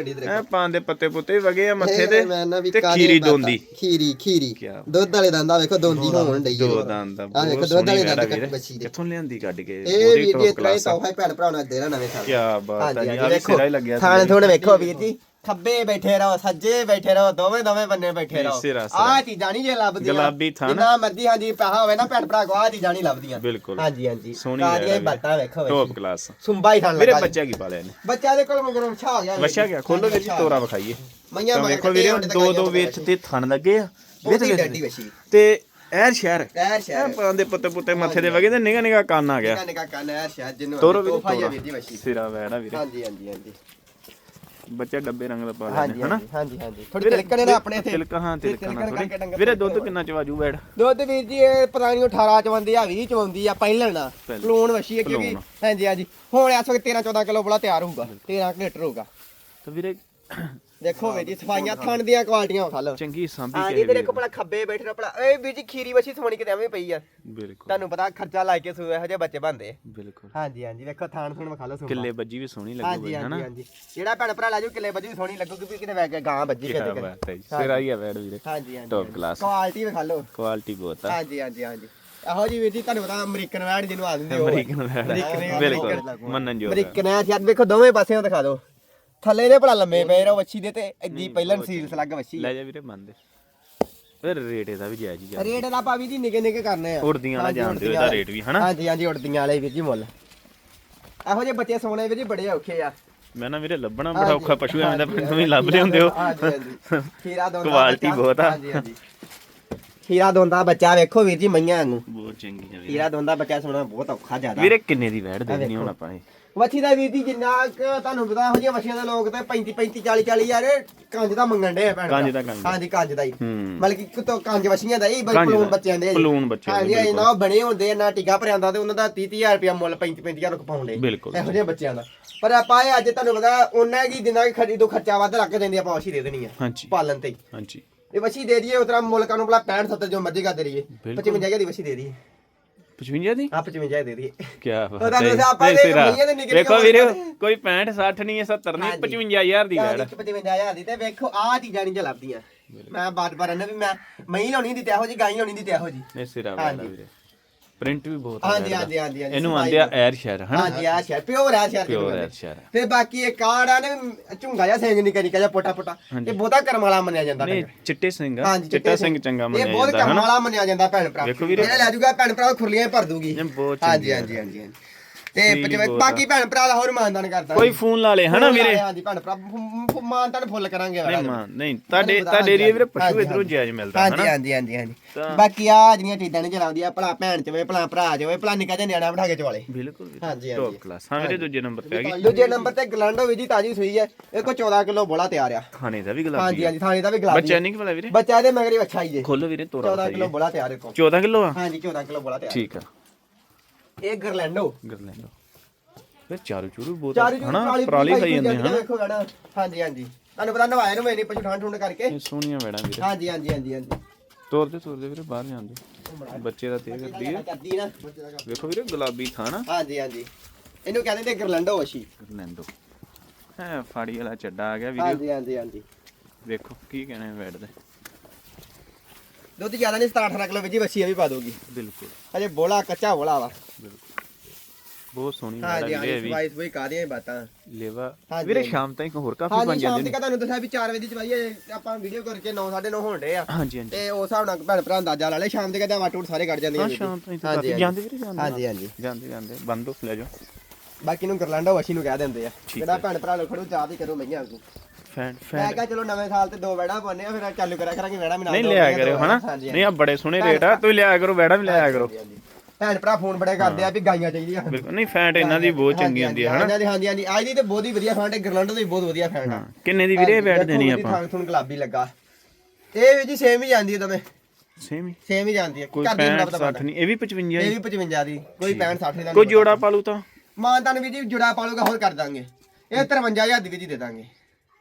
ਦੇ ਪੱਤੇ ਪੁੱਤੇ ਵਗੇ ਆ ਮੱਥੇ ਤੇ ਤੇ ਖੀਰੀ। ਦੋਂਦੀ। ਖੀਰੀ ਖੀਰੀ। ਕਿਆ ਦੁੱਧ ਵਾਲੇ ਦੰਦਾ ਵੇਖੋ ਦੋਂਦੀ ਹੋਣ ਡਈ ਦੋ ਦੰਦ ਆ ਵੇਖੋ ਦੁੱਧ ਵਾਲੇ ਦੰਦ ਕੱਟ ਬੱਚੀ ਦੇ। ਕਿੱਥੋਂ ਲਿਆਂਦੀ ਕੱਢ ਕੇ? ਇਹ ਵੀਰ ਜੀ ਇਤਰਾ ਹੀ। ਤੋਹਫਾ ਹੀ ਭੈਣ ਭਰਾਵਾਂ ਨੂੰ ਦੇਣਾ ਨਵੇਂ ਸਾਲ ਕੀ ਬਾਤ ਹੈ ਜੀ ਆ ਵੀ ਸਿਰਾ ਹੀ ਲੱਗਿਆ ਥਾਣੇ ਥੋੜੇ ਵੇਖੋ ਵੀਰ ਜੀ। ਖੱਬੇ ਬੈਠੇ ਰਹੋ ਸੱਜੇ ਬੈਠੇ ਰਹੋ ਦੋਵੇਂ ਦੋਵੇਂ ਬੰਨੇ ਬੈਠੇ ਰਹੋ। ਸਿਰਾ, ਸਿਰਾ। ਆਹ ਚੀਜ਼ਾਂ ਨਹੀਂ ਜੇ ਲੱਭਦੀਆਂ। ਗੁਲਾਬੀ ਥਣ। ਜਿੰਨਾ ਮਰਜ਼ੀ ਹਾਂਜੀ ਪੈਸਾ ਹੋਵੇ ਨਾ ਭੈਣ ਭਰਾ ਕੋ ਆਹ ਚੀਜ਼ਾਂ ਨਹੀਂ ਲੱਭਦੀਆਂ। ਬਿਲਕੁਲ। ਹਾਂਜੀ ਹਾਂਜੀ। ਸੋਹਣੀ ਕਾਦੀਆਂ ਹੀ ਵੈੜ ਆ ਬਾਤਾਂ ਵੇਖੋ ਟੌਪ। ਕਲਾਸ ਸੁੰਬਾ ਹੀ ਥਾਣ ਵੀਰੇ ਲੱਗਾ ਬੱਚਾ ਕੀ ਪਾਲਿਆ ਨੇ ਬੱਚਾ ਦੇ ਕੋਲ ਮਗਰੋਂ ਛਾ ਹੋ ਗਿਆ ਵਛਿਆ ਜੀ। ਗਿਆ। ਖੋਲੋ ਵੀਰ ਜੀ ਹਾਂਜੀ, ਤੋਰਾ ਵਿਖਾਈਏ। ਮਈਆਂ ਤਾਂ ਵੇਖੋ ਵੀਰੇ ਦੋ ਦੋ ਵਿੱਚ ਤੇ ਥਣ ਲੱਗੇ ਆ। ਡੱਡੀ ਵਸ਼ੀ ਤੇ ਐਰ ਸ਼ਹਿਰ। ਐਰ ਸ਼ਹਿਰ। ਪਾਨ ਦੇ ਪੱਤੇ ਪੁੱਤੇ ਮੱਥੇ ਦੇ ਵਗੇ ਤੇ ਨਿਗਾ ਨਿਗਾ ਕੰਨ ਆ ਗਿਆ। ਨਿਕਾ ਨਿਕਾ ਕੰਨ ਐਰ ਸ਼ਹਿਰ ਜਿਹਨੂੰ ਤੋਰੋ ਵੀਰੇ ਤੋਹਫਾ ਵੀਰ ਜੀ ਸਿਰਾ ਵੈੜਾ ਵੀਰੇ। ਹਾਂਜੀ ਹਾਂਜੀ ਹਾਂਜੀ। ਬੱਚਾ ਡੱਬੇ ਰੰਗ ਦਾ ਪਾ ਲੈਣੇ ਹਨਾ? ਹਾਂਜੀ ਹਾਂਜੀ ਹਾਂਜੀ। ਥੋੜੀ ਤਿਲਕਣੇ ਨਾ ਆਪਣੇ ਇੱਥੇ। ਤਿਲਕ ਹਾਂ ਤਿਲਕਣ ਕਰਕੇ ਥੋੜੀ ਵੀਰੇ ਦੁੱਧ ਕਿੰਨਾ ਚਵਾਜੂ ਵੈੜ ਦੁੱਧ ਵੀਰ ਜੀ ਇਹ ਪਤਾ ਨਹੀਂ 18 ਚਵੰਦੀ ਆ 20 ਚਵੰਦੀ ਆ ਪਹਿਲਣ ਨਾ। ਪਲੂਣ ਵਸ਼ੀ ਹੈ ਕਿਉਂਕਿ। ਹਾਂਜੀ ਹਾਂਜੀ। ਹੁਣ ਇਸ ਵਕਤ 13 14 ਕਿਲੋ ਬੜਾ ਤਿਆਰ ਹੋਊਗਾ 13 ਕੁ ਲੀਟਰ ਹੋਊਗਾ। ਤਾਂ ਵੀਰੇ ਦੇਖੋ ਵੀਰ ਜੀ ਸਫਾਈਆਂ ਥਣ ਦੀਆਂ ਕੁਆਲਟੀਆਂ। ਵਿਖਾ ਲਓ ਚੰਗੀ ਸਾਂਭੀ ਹਾਂਜੀ ਕੇ ਤੇ ਦੇਖੋ ਭਲਾ ਖੱਬੇ ਬੈਠੇ ਨਾ ਭਲਾ ਇਹ ਵੀਰ ਜੀ ਖੀਰੀ ਵਸ਼ੀ ਸੋਣੀ ਕਿਤੇ ਐਵੇਂ ਪਈ ਆ। ਬਿਲਕੁਲ। ਤੁਹਾਨੂੰ ਪਤਾ ਖਰਚਾ ਲਾ ਕੇ ਸੂ ਇਹੋ ਜਿਹੇ ਬੱਚੇ ਬੰਦੇ ਬਿਲਕੁਲ। ਹਾਂਜੀ ਹਾਂਜੀ ਵੇਖੋ ਥਾਣ ਥਣ ਵਿਖਾ ਲਓ ਸੋਣਾ ਕਿੱਲੇ ਬੱਜੀ ਵੀ ਸੋਹਣੀ ਹਾਂਜੀ ਲੱਗੂਗੀ ਹਾਂਜੀ ਹਨਾ? ਹਾਂਜੀ ਜਿਹੜਾ ਭੈਣ ਭਰਾ ਲੈ ਜੂ ਕਿੱਲੇ ਬੱਜੀ ਸੋਹਣੀ ਲੱਗੂਗੀ ਵੀ ਕਿਤੇ ਵੈ ਕੇ ਗਾਂ ਬੱਜੀ ਕਿਤੇ ਹੈ ਜੀ ਸਿਰਾ ਹੀ ਆ ਵੈੜ ਵੀਰੇ ਹਾਂਜੀ ਹਾਂਜੀ Top class। ਕੁਆਲਿਟੀ ਵਿਖਾ ਲਓ। ਕੁਆਲਿਟੀ ਬਹੁਤ ਆ। ਹਾਂਜੀ ਹਾਂਜੀ ਹਾਂਜੀ। ਇਹੋ ਜੀ ਵੀਰ ਜੀ ਤੁਹਾਨੂੰ ਪਤਾ ਅਮਰੀਕਨ ਵੈਡ ਜਿਹਨੂੰ ਆ ਦਿੰਦੇ ਉਹ। ਅਮਰੀਕਨ ਵੈੜ। ਬਿਲਕੁਲ ਮੰਨਣ ਜੋ ਅਮਰੀਕਨ ਐ ਯਾਰ ਵੇਖੋ ਦੋਵੇਂ ਪਾਸਿਓਂ ਦਿਖਾ ਦਿਓ। ਥੱਲੇ ਦੇ ਭਲਾ ਲੰਮੇ ਪਏ ਰਹੋ ਵੱਛੀ ਦੇ ਤੇ ਇੱਦੀ ਪਹਿਲਾਂ ਸੀਲਸ ਲੱਗ ਵੱਛੀ। ਲੈ ਜਾ ਵੀਰੇ ਮੰਨਦੇ ਫਿਰ ਰੇਟ ਇਹਦਾ ਵੀ ਜਾਇਜ਼ ਹੀ ਆ ਰੇਟ ਦਾ ਭਾਵੀ ਜੀ ਨਿੱਕੇ ਨਿੱਕੇ ਕਰਨੇ ਆ। ਉੜਦੀਆਂ ਵਾਲਾ ਜਾਣਦੇ ਹੋ ਇਹਦਾ ਰੇਟ ਵੀ ਹਨਾ? ਹਾਂਜੀ ਹਾਂਜੀ ਉੜਦੀਆਂ ਵਾਲੇ ਵੀਰ ਜੀ ਮੁੱਲ। ਇਹੋ ਜਿਹੇ ਬੱਚੇ ਸੋਨੇ ਵੀਰ ਜੀ ਬੜੇ ਔਖੇ ਆ। ਮੈਂ ਨਾ ਵੀਰੇ ਲੱਭਣਾ ਬੜਾ ਔਖਾ ਪਸ਼ੂ ਐਵੇਂ ਦਾ ਪਿੰਡੋਂ ਵੀ ਲੱਭਦੇ ਹੁੰਦੇ ਹੋ। ਹਾਂਜੀ ਹਾਂਜੀ। ਖੀਰਾ ਦੋਂਦਾ ਕੁਆਲਿਟੀ। ਬਹੁਤ ਆ। ਹਾਂਜੀ ਹਾਂਜੀ। ਖੀਰਾ ਦੋਂਦਾ ਬੱਚਾ ਵੇਖੋ ਵੀਰ ਜੀ ਮਈਆਂ ਨੂੰ ਬਹੁਤ ਚੰਗੀ ਆ ਵੀਰੇ। ਖੀਰਾ ਦੋਂਦਾ ਬੱਚਾ ਸੋਣਾ ਬਹੁਤ ਔਖਾ ਜ਼ਿਆਦਾ। ਵੀਰੇ ਕਿੰਨੇ ਦੀ ਵੈੜ ਦੇ ਦੇਣੀ ਹੁਣ ਆਪਾਂ ਇਹ। ਵੱਛੀ ਦਾ ਵੀਰ ਜੀ ਜਿੰਨਾ ਕੁ ਤੁਹਾਨੂੰ ਪਤਾ ਇਹੋ ਜਿਹੀਆਂ ਵੱਛੀਆਂ ਦੇ ਲੋਕ ਤੇ 35 35 40 40 ਯਾਰ ਕੰਜ ਦਾ ਮੰਗਣ ਦੇ ਭੈਣ ਕੰਜ। ਦਾ, ਕੰਜ। ਹਾਂਜੀ ਕੰਜ ਦਾ ਹੀ ਹੂੰ ਮਤਲਬ ਕਿ ਕਿਤੋਂ ਕੰਜ ਵੱਛੀਆਂ ਦਾ ਹੀ ਬਈ ਕੰਜ ਪਲੂਨ ਦਾ। ਬੱਚਿਆਂ ਦੇ ਆ ਜੀ। ਪਲੂਨ ਬੱਚਿਆਂ ਦੇ, ਹਾਂਜੀ ਇਹ। ਨਾ ਉਹ ਬਣੇ ਹੁੰਦੇ ਆ ਨਾ ਟਿੱਗਾ ਭਰਿਆ ਹੁੰਦਾ ਤੇ ਉਹਨਾਂ ਦਾ 30 30000 ਰੁਪਇਆ ਮੁੱਲ 35 35000 ਰੁਪਏ ਪਾਉਂਦੇ ਬਿਲਕੁਲ। ਇਹੋ ਜਿਹੇ ਬੱਚਿਆਂ ਦਾ ਪਰ ਆਪਾਂ ਇਹ ਅੱਜ ਤੁਹਾਨੂੰ ਪਤਾ ਉਹਨਾਂ ਕੀ ਜਿੰਨਾ ਕਿ ਖਰੀਦੋ ਖਰਚਾ ਵੱਧ ਰੱਖ ਦਿੰਦੇ ਆਪਾਂ ਵੱਛੀ ਦੇ ਦੇਣੀ ਆ ਹਾਂਜੀ ਪਾਲਣ ਤੇ ਹੀ। ਹਾਂਜੀ ਇਹ ਵੱਛੀ ਦੇ ਦਈਏ ਉਤਰਾ ਮੁਲਕਾਂ ਨੂੰ ਭਲਾ 65 70 ਜੋ ਮਰਜ਼ੀ ਕਰ ਦੇ ਦਈਏ ਬਿਲਕੁਲ। 55 ਦੀ ਵੱਛੀ ਦੇ ਦਈਏ 55 ਦੀ? ਆ 55 ਦੇ ਦਈਏ। ਕੀ ਬਾਤ ਤੁਹਾਨੂੰ ਦੱਸਿਆ ਆਪਾਂ ਦੇ ਵੇਖੋ ਵੀਰੇ ਬੱਚੇ। ਕੋਈ 65 60 ਨਹੀਂ ਹੈ 70 ਨਹੀਂ ਹਾਂਜੀ। 55000 ਦੀ ਵੈੜ 55000 ਦੀ ਤੇ ਵੇਖੋ ਆਹ ਚੀਜ਼ਾਂ ਨਹੀਂ ਜਲਦੀਆਂ ਮੈਂ ਬਾਰ ਬਾਰ ਨੇ ਵੀ ਮੈਂ ਮਹੀਂ ਲਾਉਣੀ ਦੀ ਤੇ ਇਹੋ ਜੀ ਗਾਈ ਲਾਉਣੀ ਦੀ ਤੇ ਇਹੋ ਜੀ ਇਹ ਸਿਰਾ ਵੈੜ ਆ ਹਾਂਜੀ। ਵੀਰੇ। ਪ੍ਰਿੰਟ ਵੀ ਬਹੁਤ ਆ ਹਾਂਜੀ। ਹਾਂਜੀ ਹਾਂਜੀ ਹਾਂਜੀ ਇਹਨੂੰ ਆਂਦੇ ਆ। ਐਰ ਸ਼ਹਿਰ ਹਨਾ ਹਾਂਜੀ ਆ ਸ਼ਹਿਰ ਪਿਓਰ ਆ ਸ਼ਹਿਰ ਪਿਓਰ ਜਿਹਨੂੰ ਐਰ ਸ਼ਹਿਰ ਤੇ ਬਾਕੀ ਇਹ ਕਾਰਡ ਆ ਨੇ ਝੁੰਗਾ ਜਿਹਾ ਸਿੰਘ ਨਿੱਕਾ ਨਿੱਕਾ ਜਿਹਾ ਪੋਟਾ ਪੋਟਾ। ਇਹ ਬਹੁਤਾ ਕਰਮ ਵਾਲਾ ਮੰਨਿਆ ਜਾਂਦਾ ਨਹੀਂ ਡੰਗਰ। ਚਿੱਟੇ ਸਿੰਘ ਆ ਹਾਂਜੀ ਚਿੱਟਾ ਸਿੰਘ ਚੰਗਾ ਮੰਨਿਆ ਇਹ ਬਹੁਤ ਜਾਂਦਾ ਕਰਮ ਹਨਾ ਵਾਲਾ ਮੰਨਿਆ ਜਾਂਦਾ ਭੈਣ ਭਰਾ ਵੇਖੋ ਵੀਰੇ। ਜਿਹੜਾ ਲੈ ਜਾਊਗਾ ਭੈਣ ਭਰਾ ਉਹ ਖੁਰਲੀਆਂ ਹੀ ਭਰ ਦੂਗੀ ਇਹ ਬਹੁਤ ਹਾਂਜੀ ਚੰਗੀ ਹਾਂਜੀ ਆ। ਹਾਂਜੀ ਹਾਂਜੀ। ਤੇ ਬਾਕੀ ਭੈਣ ਭਰਾ ਦਾ ਹੋਰ ਮਾਨਦਾਨ ਕਰਦਾ ਕੋਈ ਫੋਨ ਲਾ ਲੇ ਹਨਾ ਵੀਰੇ? ਹਾਂਜੀ ਭੈਣ ਭਰਾ ਮਾਨਦਾਨ ਫੁੱਲ ਕਰਾਂਗੇ ਨਹੀਂ ਵਾਲਾ। ਮਾਂ ਨਹੀਂ ਤੁਹਾਡੇ ਮੈਨੂੰ ਤੁਹਾਡੇ ਏਰੀਆ ਵੀਰੇ ਪਸ਼ੂ ਹਾਂਜੀ, ਇਧਰੋਂ ਜਾਇਜ਼ ਮਿਲਦਾ ਹਾਂਜੀ ਹਨਾ? ਹਾਂਜੀ ਹਾਂਜੀ ਹਾਂਜੀ। ਬਾਕੀ ਆ ਜਿਹੜੀਆਂ ਚੀਜ਼ਾਂ ਨੇ ਚਲਾਉਂਦੀਆਂ ਭਲਾ ਭੈਣ ਚ ਵੇ ਭਲਾ ਭਰਾ ਚ ਵੇ ਭਲਾ ਨਿੱਕਾ ਜਿਹਾ ਨਿਆਣਾ ਬਿਠਾ ਕੇ ਚਵਾਲੇ ਬਿਲਕੁਲ ਵੀਰੇ ਹਾਂਜੀ, ਟੌਪ ਹਾਂਜੀ। ਕਲਾਸ ਹਾਂ ਵੀਰੇ ਦੂਜੇ ਨੰਬਰ ਤੇ ਆ ਗਈ। ਦੂਜੇ ਨੰਬਰ ਤੇ ਗਲੈਂਡੋ ਵੀ ਜੀ ਤਾਜੀ ਸੂਈ ਹੈ। ਇਹ ਕੋ 14 ਕਿਲੋ ਬੋਲਾ ਤਿਆਰ ਆ। ਖਾਣੇ ਦਾ ਵੀ ਹਾਂਜੀ ਗੁਲਾਬੀ ਆ। ਹਾਂਜੀ ਥਾਣੇ ਦਾ ਵੀ ਗਲਾਸ ਬੱਚਾ ਨਹੀਂ ਕਿ ਪਤਾ ਵੀਰੇ? ਬੱਚਾ ਇਹਦੇ ਮਗਰੀ ਅੱਛਾ ਹੀ ਜੇ। ਖੋਲੋ ਵੀਰੇ ਤੋਰਾ 14 ਕਿਲੋ ਬੋਲਾ ਤਿਆਰ ਹੈ ਕੋ 14 ਕਿਲੋ ਆ? ਹਾਂਜੀ 14 ਕਿਲੋ ਬੋਲਾ ਤਿਆਰ ਠੀਕ ਆ। ਇਹ ਗਰਲੈਂਡੋ। ਗਰਲੈਂਡੋ। ਫਿਰ ਚਾਰੂ ਚੂਰੂ ਬਹੁਤ ਚਾਰੀ ਹਨਾ ਪਰਾਲੀ ਖਾਈ ਜਾਂਦੇ ਹਨਾ। ਵੇਖੋ ਗੜਾ ਹਾਂਜੀ ਹਾਂਜੀ। ਤੁਹਾਨੂੰ ਪਤਾ ਨਵਾਇਆ ਨੂੰ ਨਹੀਂ ਪਛੂ ਠੰਡ ਠੁੰਡ ਕਰਕੇ ਸੋਹਣੀਆਂ ਵੇੜਾਂ ਵੀਰੇ। ਹਾਂਜੀ ਹਾਂਜੀ ਹਾਂਜੀ ਹਾਂਜੀ। ਤੋਰ ਦੇ ਤੋਰ ਦੇ ਵੀਰੇ ਬਾਹਰ ਜਾਂਦੇ ਬੱਚੇ ਦਾ ਤੇ ਕਰਦੀ ਹੈ ਕਰਦੀ ਨਾ ਬੱਚੇ ਦਾ ਕੰਮ। ਵੇਖੋ ਵੀਰੇ ਗੁਲਾਬੀ ਥਾਂ ਨਾ। ਹਾਂਜੀ ਹਾਂਜੀ। ਇਹਨੂੰ ਕਹਿੰਦੇ ਨੇ ਗਰਲੈਂਡੋ ਵਸ਼ੀ। ਗਰਲੈਂਡੋ। ਹੈ ਫਾੜੀ ਵਾਲਾ ਚੱਡਾ ਆ ਗਿਆ ਵੀਰੇ। ਹਾਂਜੀ ਹਾਂਜੀ ਹਾਂਜੀ। ਵੇਖੋ ਕੀ ਕਹਿਣਾ ਵੇੜ ਦੇ। ਦੁੱਧ ਜ਼ਿਆਦਾ ਨਹੀਂ 17 18 ਕਿਲੋ ਵਿੱਚ ਹੀ ਵਸ਼ੀ ਇਹ ਵੀ ਪਾ ਦੋਗੀ ਬਿਲਕੁਲ। ਅਜੇ ਬੋਲਾ ਕੱਚਾ ਬੋਲਾ ਵਾ। ਬਿਲਕੁਲ। ਬਹੁਤ ਸੋਹਣੀ ਹਾਂਜੀ ਵੈੜ ਆ ਵੀਰੇ ਵੀ। ਸਵਾਈ ਸਵਾਈ ਕਾਦੀਆਂ ਬਾਤਾਂ। ਲੇਵਾ। ਹਾਂਜੀ, ਵੀਰੇ। ਸ਼ਾਮ ਤਾਈਂ ਹੋਰ ਕਾਫੀ ਬਣ ਹਾਂਜੀ ਸ਼ਾਮ ਜਾਂਦੇ ਤੱਕ ਨੇ ਤੁਹਾਨੂੰ ਦੱਸਿਆ ਵੀ 4 ਵਜੇ ਦੀ ਚਵਾਈ ਹੈ ਆਪਾਂ ਵੀਡੀਓ ਕਰਕੇ 9 9:30 ਹੋਣ ਡੇ ਆ। ਹਾਂਜੀ ਹਾਂਜੀ। ਤੇ ਉਸ ਹਿਸਾਬ ਨਾਲ ਭੈਣ ਭਰਾ ਅੰਦਾਜ਼ਾ ਲਾ ਲੈ ਸ਼ਾਮ ਤੱਕ ਤਾਂ ਵਾਟੂਟ ਸਾਰੇ ਕੱਢ ਜਾਂਦੇ ਹਾਂ ਜੀ। ਸ਼ਾਮ ਤਾਈਂ ਤਾਂ ਕਾਫੀ। ਜਾਂਦੇ ਵੀਰੇ ਜਾਂਦੇ ਹਾਂਜੀ ਹਾਂਜੀ। ਜਾਂਦੇ ਜਾਂਦੇ ਬੰਦੋ ਲੈ ਜਾਓ। ਬਾਕੀ ਨੂੰ ਗਰਲਾਂਡਾ ਵਸ਼ੀ ਨੂੰ ਕਹਿ ਦਿੰਦੇ ਆ। ਹੈ। ਭੈਣ ਭਰਾ ਲੋਕ ਖੜੂ ਚਾਹ ਦੀ ਕਰੋ ਮਈਆਂ ਅੱਗੂ ਫੈਨ ਮੈਂ ਕਿਹਾ ਚਲੋ ਨਵੇਂ ਸਾਲ ਤੇ ਦੋ ਵੜਾ ਪਾਉਂਦੇ ਆ ਫਿਰ ਚਾਲੂ ਕਰਿਆ ਕਰਾਂਗੇ ਵੜਾ ਮਿਲਾ ਨਹੀਂ ਦੋ ਲਿਆ ਵੜੀਆਂ, ਕਰਿਓ ਦੋ ਹਨਾ? ਹਾਂਜੀ, ਨਹੀਂ ਆ ਬੜੇ ਸੋਹਣੇ ਰੇਟ ਆ ਤੁਸੀਂ ਲਿਆ ਕਰੋ ਵੈੜਾ ਵੀ ਲਿਆ ਕਰੋ। ਹਾਂਜੀ, ਹਾਂਜੀ। ਭੈਣ ਭਰਾ ਫੋਨ ਬੜੇ ਕਰਦੇ ਆ ਵੀ ਗਾਈਆਂ ਚਾਹੀਦੀਆਂ। ਬਿਲਕੁਲ ਨਹੀਂ ਫੈਟ ਇਹਨਾਂ ਦੀ ਬਹੁਤ ਚੰਗੀ ਹੁੰਦੀ ਹੈ ਹਨਾ? ਹਾਂਜੀ ਹਾਂਜੀ ਹਾਂਜੀ। ਅੱਜ ਦੀ ਤੇ ਬਹੁਤ ਹੀ ਵਧੀਆ ਫੈਂਟ ਹੈ ਗਰਲੰਡ ਦੀ ਬਹੁਤ ਵਧੀਆ ਫੈਂਟ ਆ। ਹਾਂ ਕਿੰਨੇ ਦੀ ਵੀਰੇ ਵੈੜ ਦੇਣੀ ਆਪਾਂ? ਥਾਂ ਥੁਣ ਗੁਲਾਬੀ ਲੱਗਾ। ਇਹ ਵੀ ਜੀ ਸੇਮ ਹੀ ਜਾਂਦੀ ਹੈ ਤਵੇਂ ਸੇਮ ਹੀ? ਸੇਮ ਹੀ ਜਾਂਦੀ ਹੈ ਕੋਈ ਘਰ ਦੀ 65 ਮੁੰਡਾ ਪਤਾ 60 ਨਹੀਂ ਇਹ ਵੀ 55 ਇਹ ਹੀ ਵੀ 55 ਦੀ ਕੋਈ 65 60 ਦਾ ਕੋਈ ਜੋੜਾ ਪਾਲੂ ਤਾਂ ਮਾਂ ਤਾਂ? ਵੀ ਜੀ ਜੁੜਾ ਪਾਲੂਗਾ ਹੋਰ ਕਰ ਦਾਂਗੇ। ਇਹ 53000 ਦੀ ਵੀ ਜੀ ਦੇ ਦਾਂਗੇ।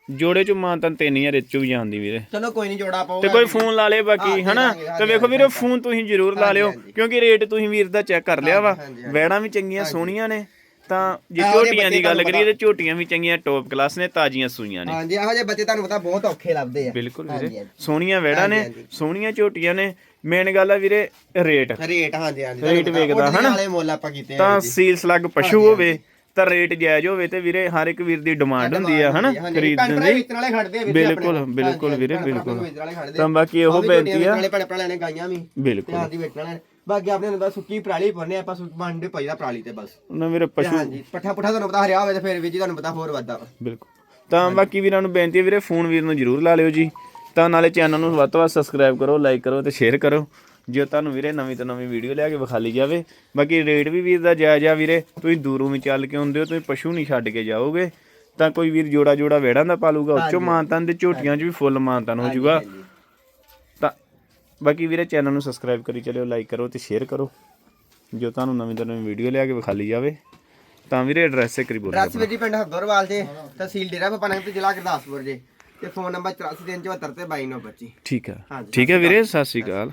ਜੋੜੇ ਚ ਮਾਂ ਤਾਂ 3000 ਰਿਚੂ ਵੀ ਜਾਂਦੀ ਵੀਰੇ ਚਲੋ ਕੋਈ ਨਹੀਂ ਜੋੜਾ ਪਾਓ ਤੇ ਕੋਈ ਫੋਨ ਲਾ ਲੇ ਬਾਕੀ ਹਨਾ ਤੇ ਵੇਖੋ ਵੀਰੇ। ਫੋਨ ਤੁਸੀਂ ਜ਼ਰੂਰ ਲਾ ਲਿਓ। ਕਿਉਂਕਿ ਰੇਟ ਤੁਸੀਂ ਵੀਰ ਦਾ ਚੈੱਕ ਕਰ ਲਿਆ ਵਾ। ਵੈੜਾਂ ਵੀ ਚੰਗੀਆਂ ਸੋਹਣੀਆਂ ਨੇ ਤਾਂ ਜੇ ਆਹ ਝੋਟੀਆਂ ਦੀ ਗੱਲ ਕਰੀਏ ਤੇ ਝੋਟੀਆਂ ਵੀ ਚੰਗੀਆਂ ਟੌਪ ਕਲਾਸ ਨੇ ਤਾਜ਼ੀਆਂ ਸੂਈਆਂ ਨੇ ਹਾਂਜੀ ਇਹੋ ਜਿਹੇ ਬੱਚੇ ਤੁਹਾਨੂੰ ਪਤਾ ਬਹੁਤ ਔਖੇ ਲੱਭਦੇ ਆ ਬਿਲਕੁਲ ਵੀਰੇ। ਸੋਹਣੀਆਂ ਵੈੜਾਂ ਨੇ। ਸੋਹਣੀਆਂ ਝੋਟੀਆਂ ਨੇ ਮੇਨ ਗੱਲ ਆ ਵੀਰੇ ਰੇਟ ਰੇਟ ਹਾਂਜੀ ਹਾਂਜੀ ਰੇਟ ਵੇਖਦਾ, ਹਨਾ? ਤਾਂ ਜੀ। ਸੀਲ ਸਲੱਗ ਪਸ਼ੂ ਹੋਵੇ ਤਾਂ ਰੇਟ ਜਾਇਜ਼ ਹੋਵੇ ਤੇ ਵੀਰੇ ਹਰ ਇੱਕ ਵੀਰ ਦੀ ਡਿਮਾਂਡ ਹੁੰਦੀ ਆ ਹਨਾ ਖਰੀਦਣ ਦੀ। ਵੇਚਣ ਵਾਲੇ ਖੜਦੇ ਆ ਵੀਰ ਬਿਲਕੁਲ। ਬਿਲਕੁਲ ਵੀਰੇ, ਬਿਲਕੁਲ। ਤਾਂ ਬਾਕੀ ਵੀ ਬੇਨਤੀ ਆ। ਵਾਲੇ ਭਰਾ ਨੇ ਗਾਈਆਂ ਵੀ। ਬਿਲਕੁਲ। ਹਾਂਜੀ ਵੇਚਣ ਵਾਲੇ। ਬਾਕੀ ਆਪਣੇ ਨੂੰ ਬਸ ਸੁੱਕੀ ਪਰਾਲੀ ਪਾਉਣੇ ਆਪਾਂ ਪਈਦਾ ਪਰਾਲੀ ਤੇ ਬਸ। ਵੀਰੇ ਤੇ ਪਸ਼ੂ ਹਾਂਜੀ ਪੱਠਾ ਪੁੱਠਾ ਤੁਹਾਨੂੰ ਪਤਾ ਹਰਿਆ ਹੋਵੇ ਤੇ ਫਿਰ ਵੀ ਜੀ ਤੁਹਾਨੂੰ ਪਤਾ ਹੋਰ ਵੱਧਦਾ ਵਾ। ਬਿਲਕੁਲ। ਤਾਂ ਬਾਕੀ ਵੀਰਾਂ ਨੂੰ ਬੇਨਤੀ ਹੈ ਵੀਰੇ ਫੋਨ ਵੀਰ ਨੂੰ ਜ਼ਰੂਰ ਲਾ ਲਿਓ ਜੀ। ਤਾਂ ਨਾਲੇ ਚੈਨਲ ਨੂੰ ਵੱਧ ਤੋਂ ਵੱਧ ਸਬਸਕ੍ਰਾਈਬ ਕਰੋ ਲਾਈਕ ਕਰੋ ਤੇ ਸ਼ੇਅਰ ਕਰੋ। ਜੇ ਤੁਹਾਨੂੰ ਵੀਰੇ ਨਵੀਂ ਤੋਂ ਨਵੀਂ ਵੀਡੀਓ ਲਿਆ ਕੇ ਵਿਖਾ ਲਈ ਜਾਵੇ ਬਾਕੀ ਰੇਟ ਵੀ ਵੀਰ ਦਾ ਜਾਇਜ਼ ਆ ਵੀਰੇ ਤੁਸੀਂ ਦੂਰੋਂ ਵੀ ਚੱਲ ਕੇ ਆਉਂਦੇ ਹੋ ਤੁਸੀਂ ਪਸ਼ੂ ਨਹੀਂ ਛੱਡ ਕੇ ਜਾਓਗੇ ਤਾਂ ਕੋਈ ਵੀਰ ਜੋੜਾ ਜੋੜਾ ਵੇੜਾਂ ਦਾ ਪਾਲੂਗਾ ਉੱਚੋਂ ਮਾਨਤਾਨ ਦੇ ਝੋਟੀਆਂ 'ਚ ਵੀ ਫੁੱਲ ਮਾਨਤਾਨ ਹੋ ਜਾਊਗਾ। ਤਾਂ ਬਾਕੀ ਵੀਰੇ ਚੈਨਲ ਨੂੰ ਸਬਸਕ੍ਰਾਈਬ ਕਰੀ ਚਲਿਓ ਲਾਈਕ ਕਰੋ ਤੇ ਸ਼ੇਅਰ ਕਰੋ ਜੋ ਤੁਹਾਨੂੰ ਨਵੀਂ ਤੋਂ ਨਵੀਂ ਵੀਡੀਓ ਲਿਆ ਕੇ ਵਿਖਾ ਲਈ ਜਾਵੇ ਤਾਂ ਵੀਰੇ ਐਡਰੈਸ ਤੇ ਕਰੀ ਬੋਲੋ ਡਰੈਸ ਵੀਰ ਜੀ ਪਿੰਡ ਹਰਦੋਰਵਾਲ ਤੇ ਤਹਿਸੀਲ ਡੇਰਾ ਬਾਬਾ ਨਾਨਕ ਤੇ ਜ਼ਿਲ੍ਹਾ ਗੁਰਦਾਸਪੁਰ ਜੇ ਤੇ ਫੋਨ ਨੰਬਰ 8474 ਤੇ 2295 ਠੀਕ ਆ। ਹਾਂਜੀ, ਠੀਕ ਹੈ ਵੀਰੇ ਸਤਿ ਸ਼੍ਰੀ ਅਕਾਲ।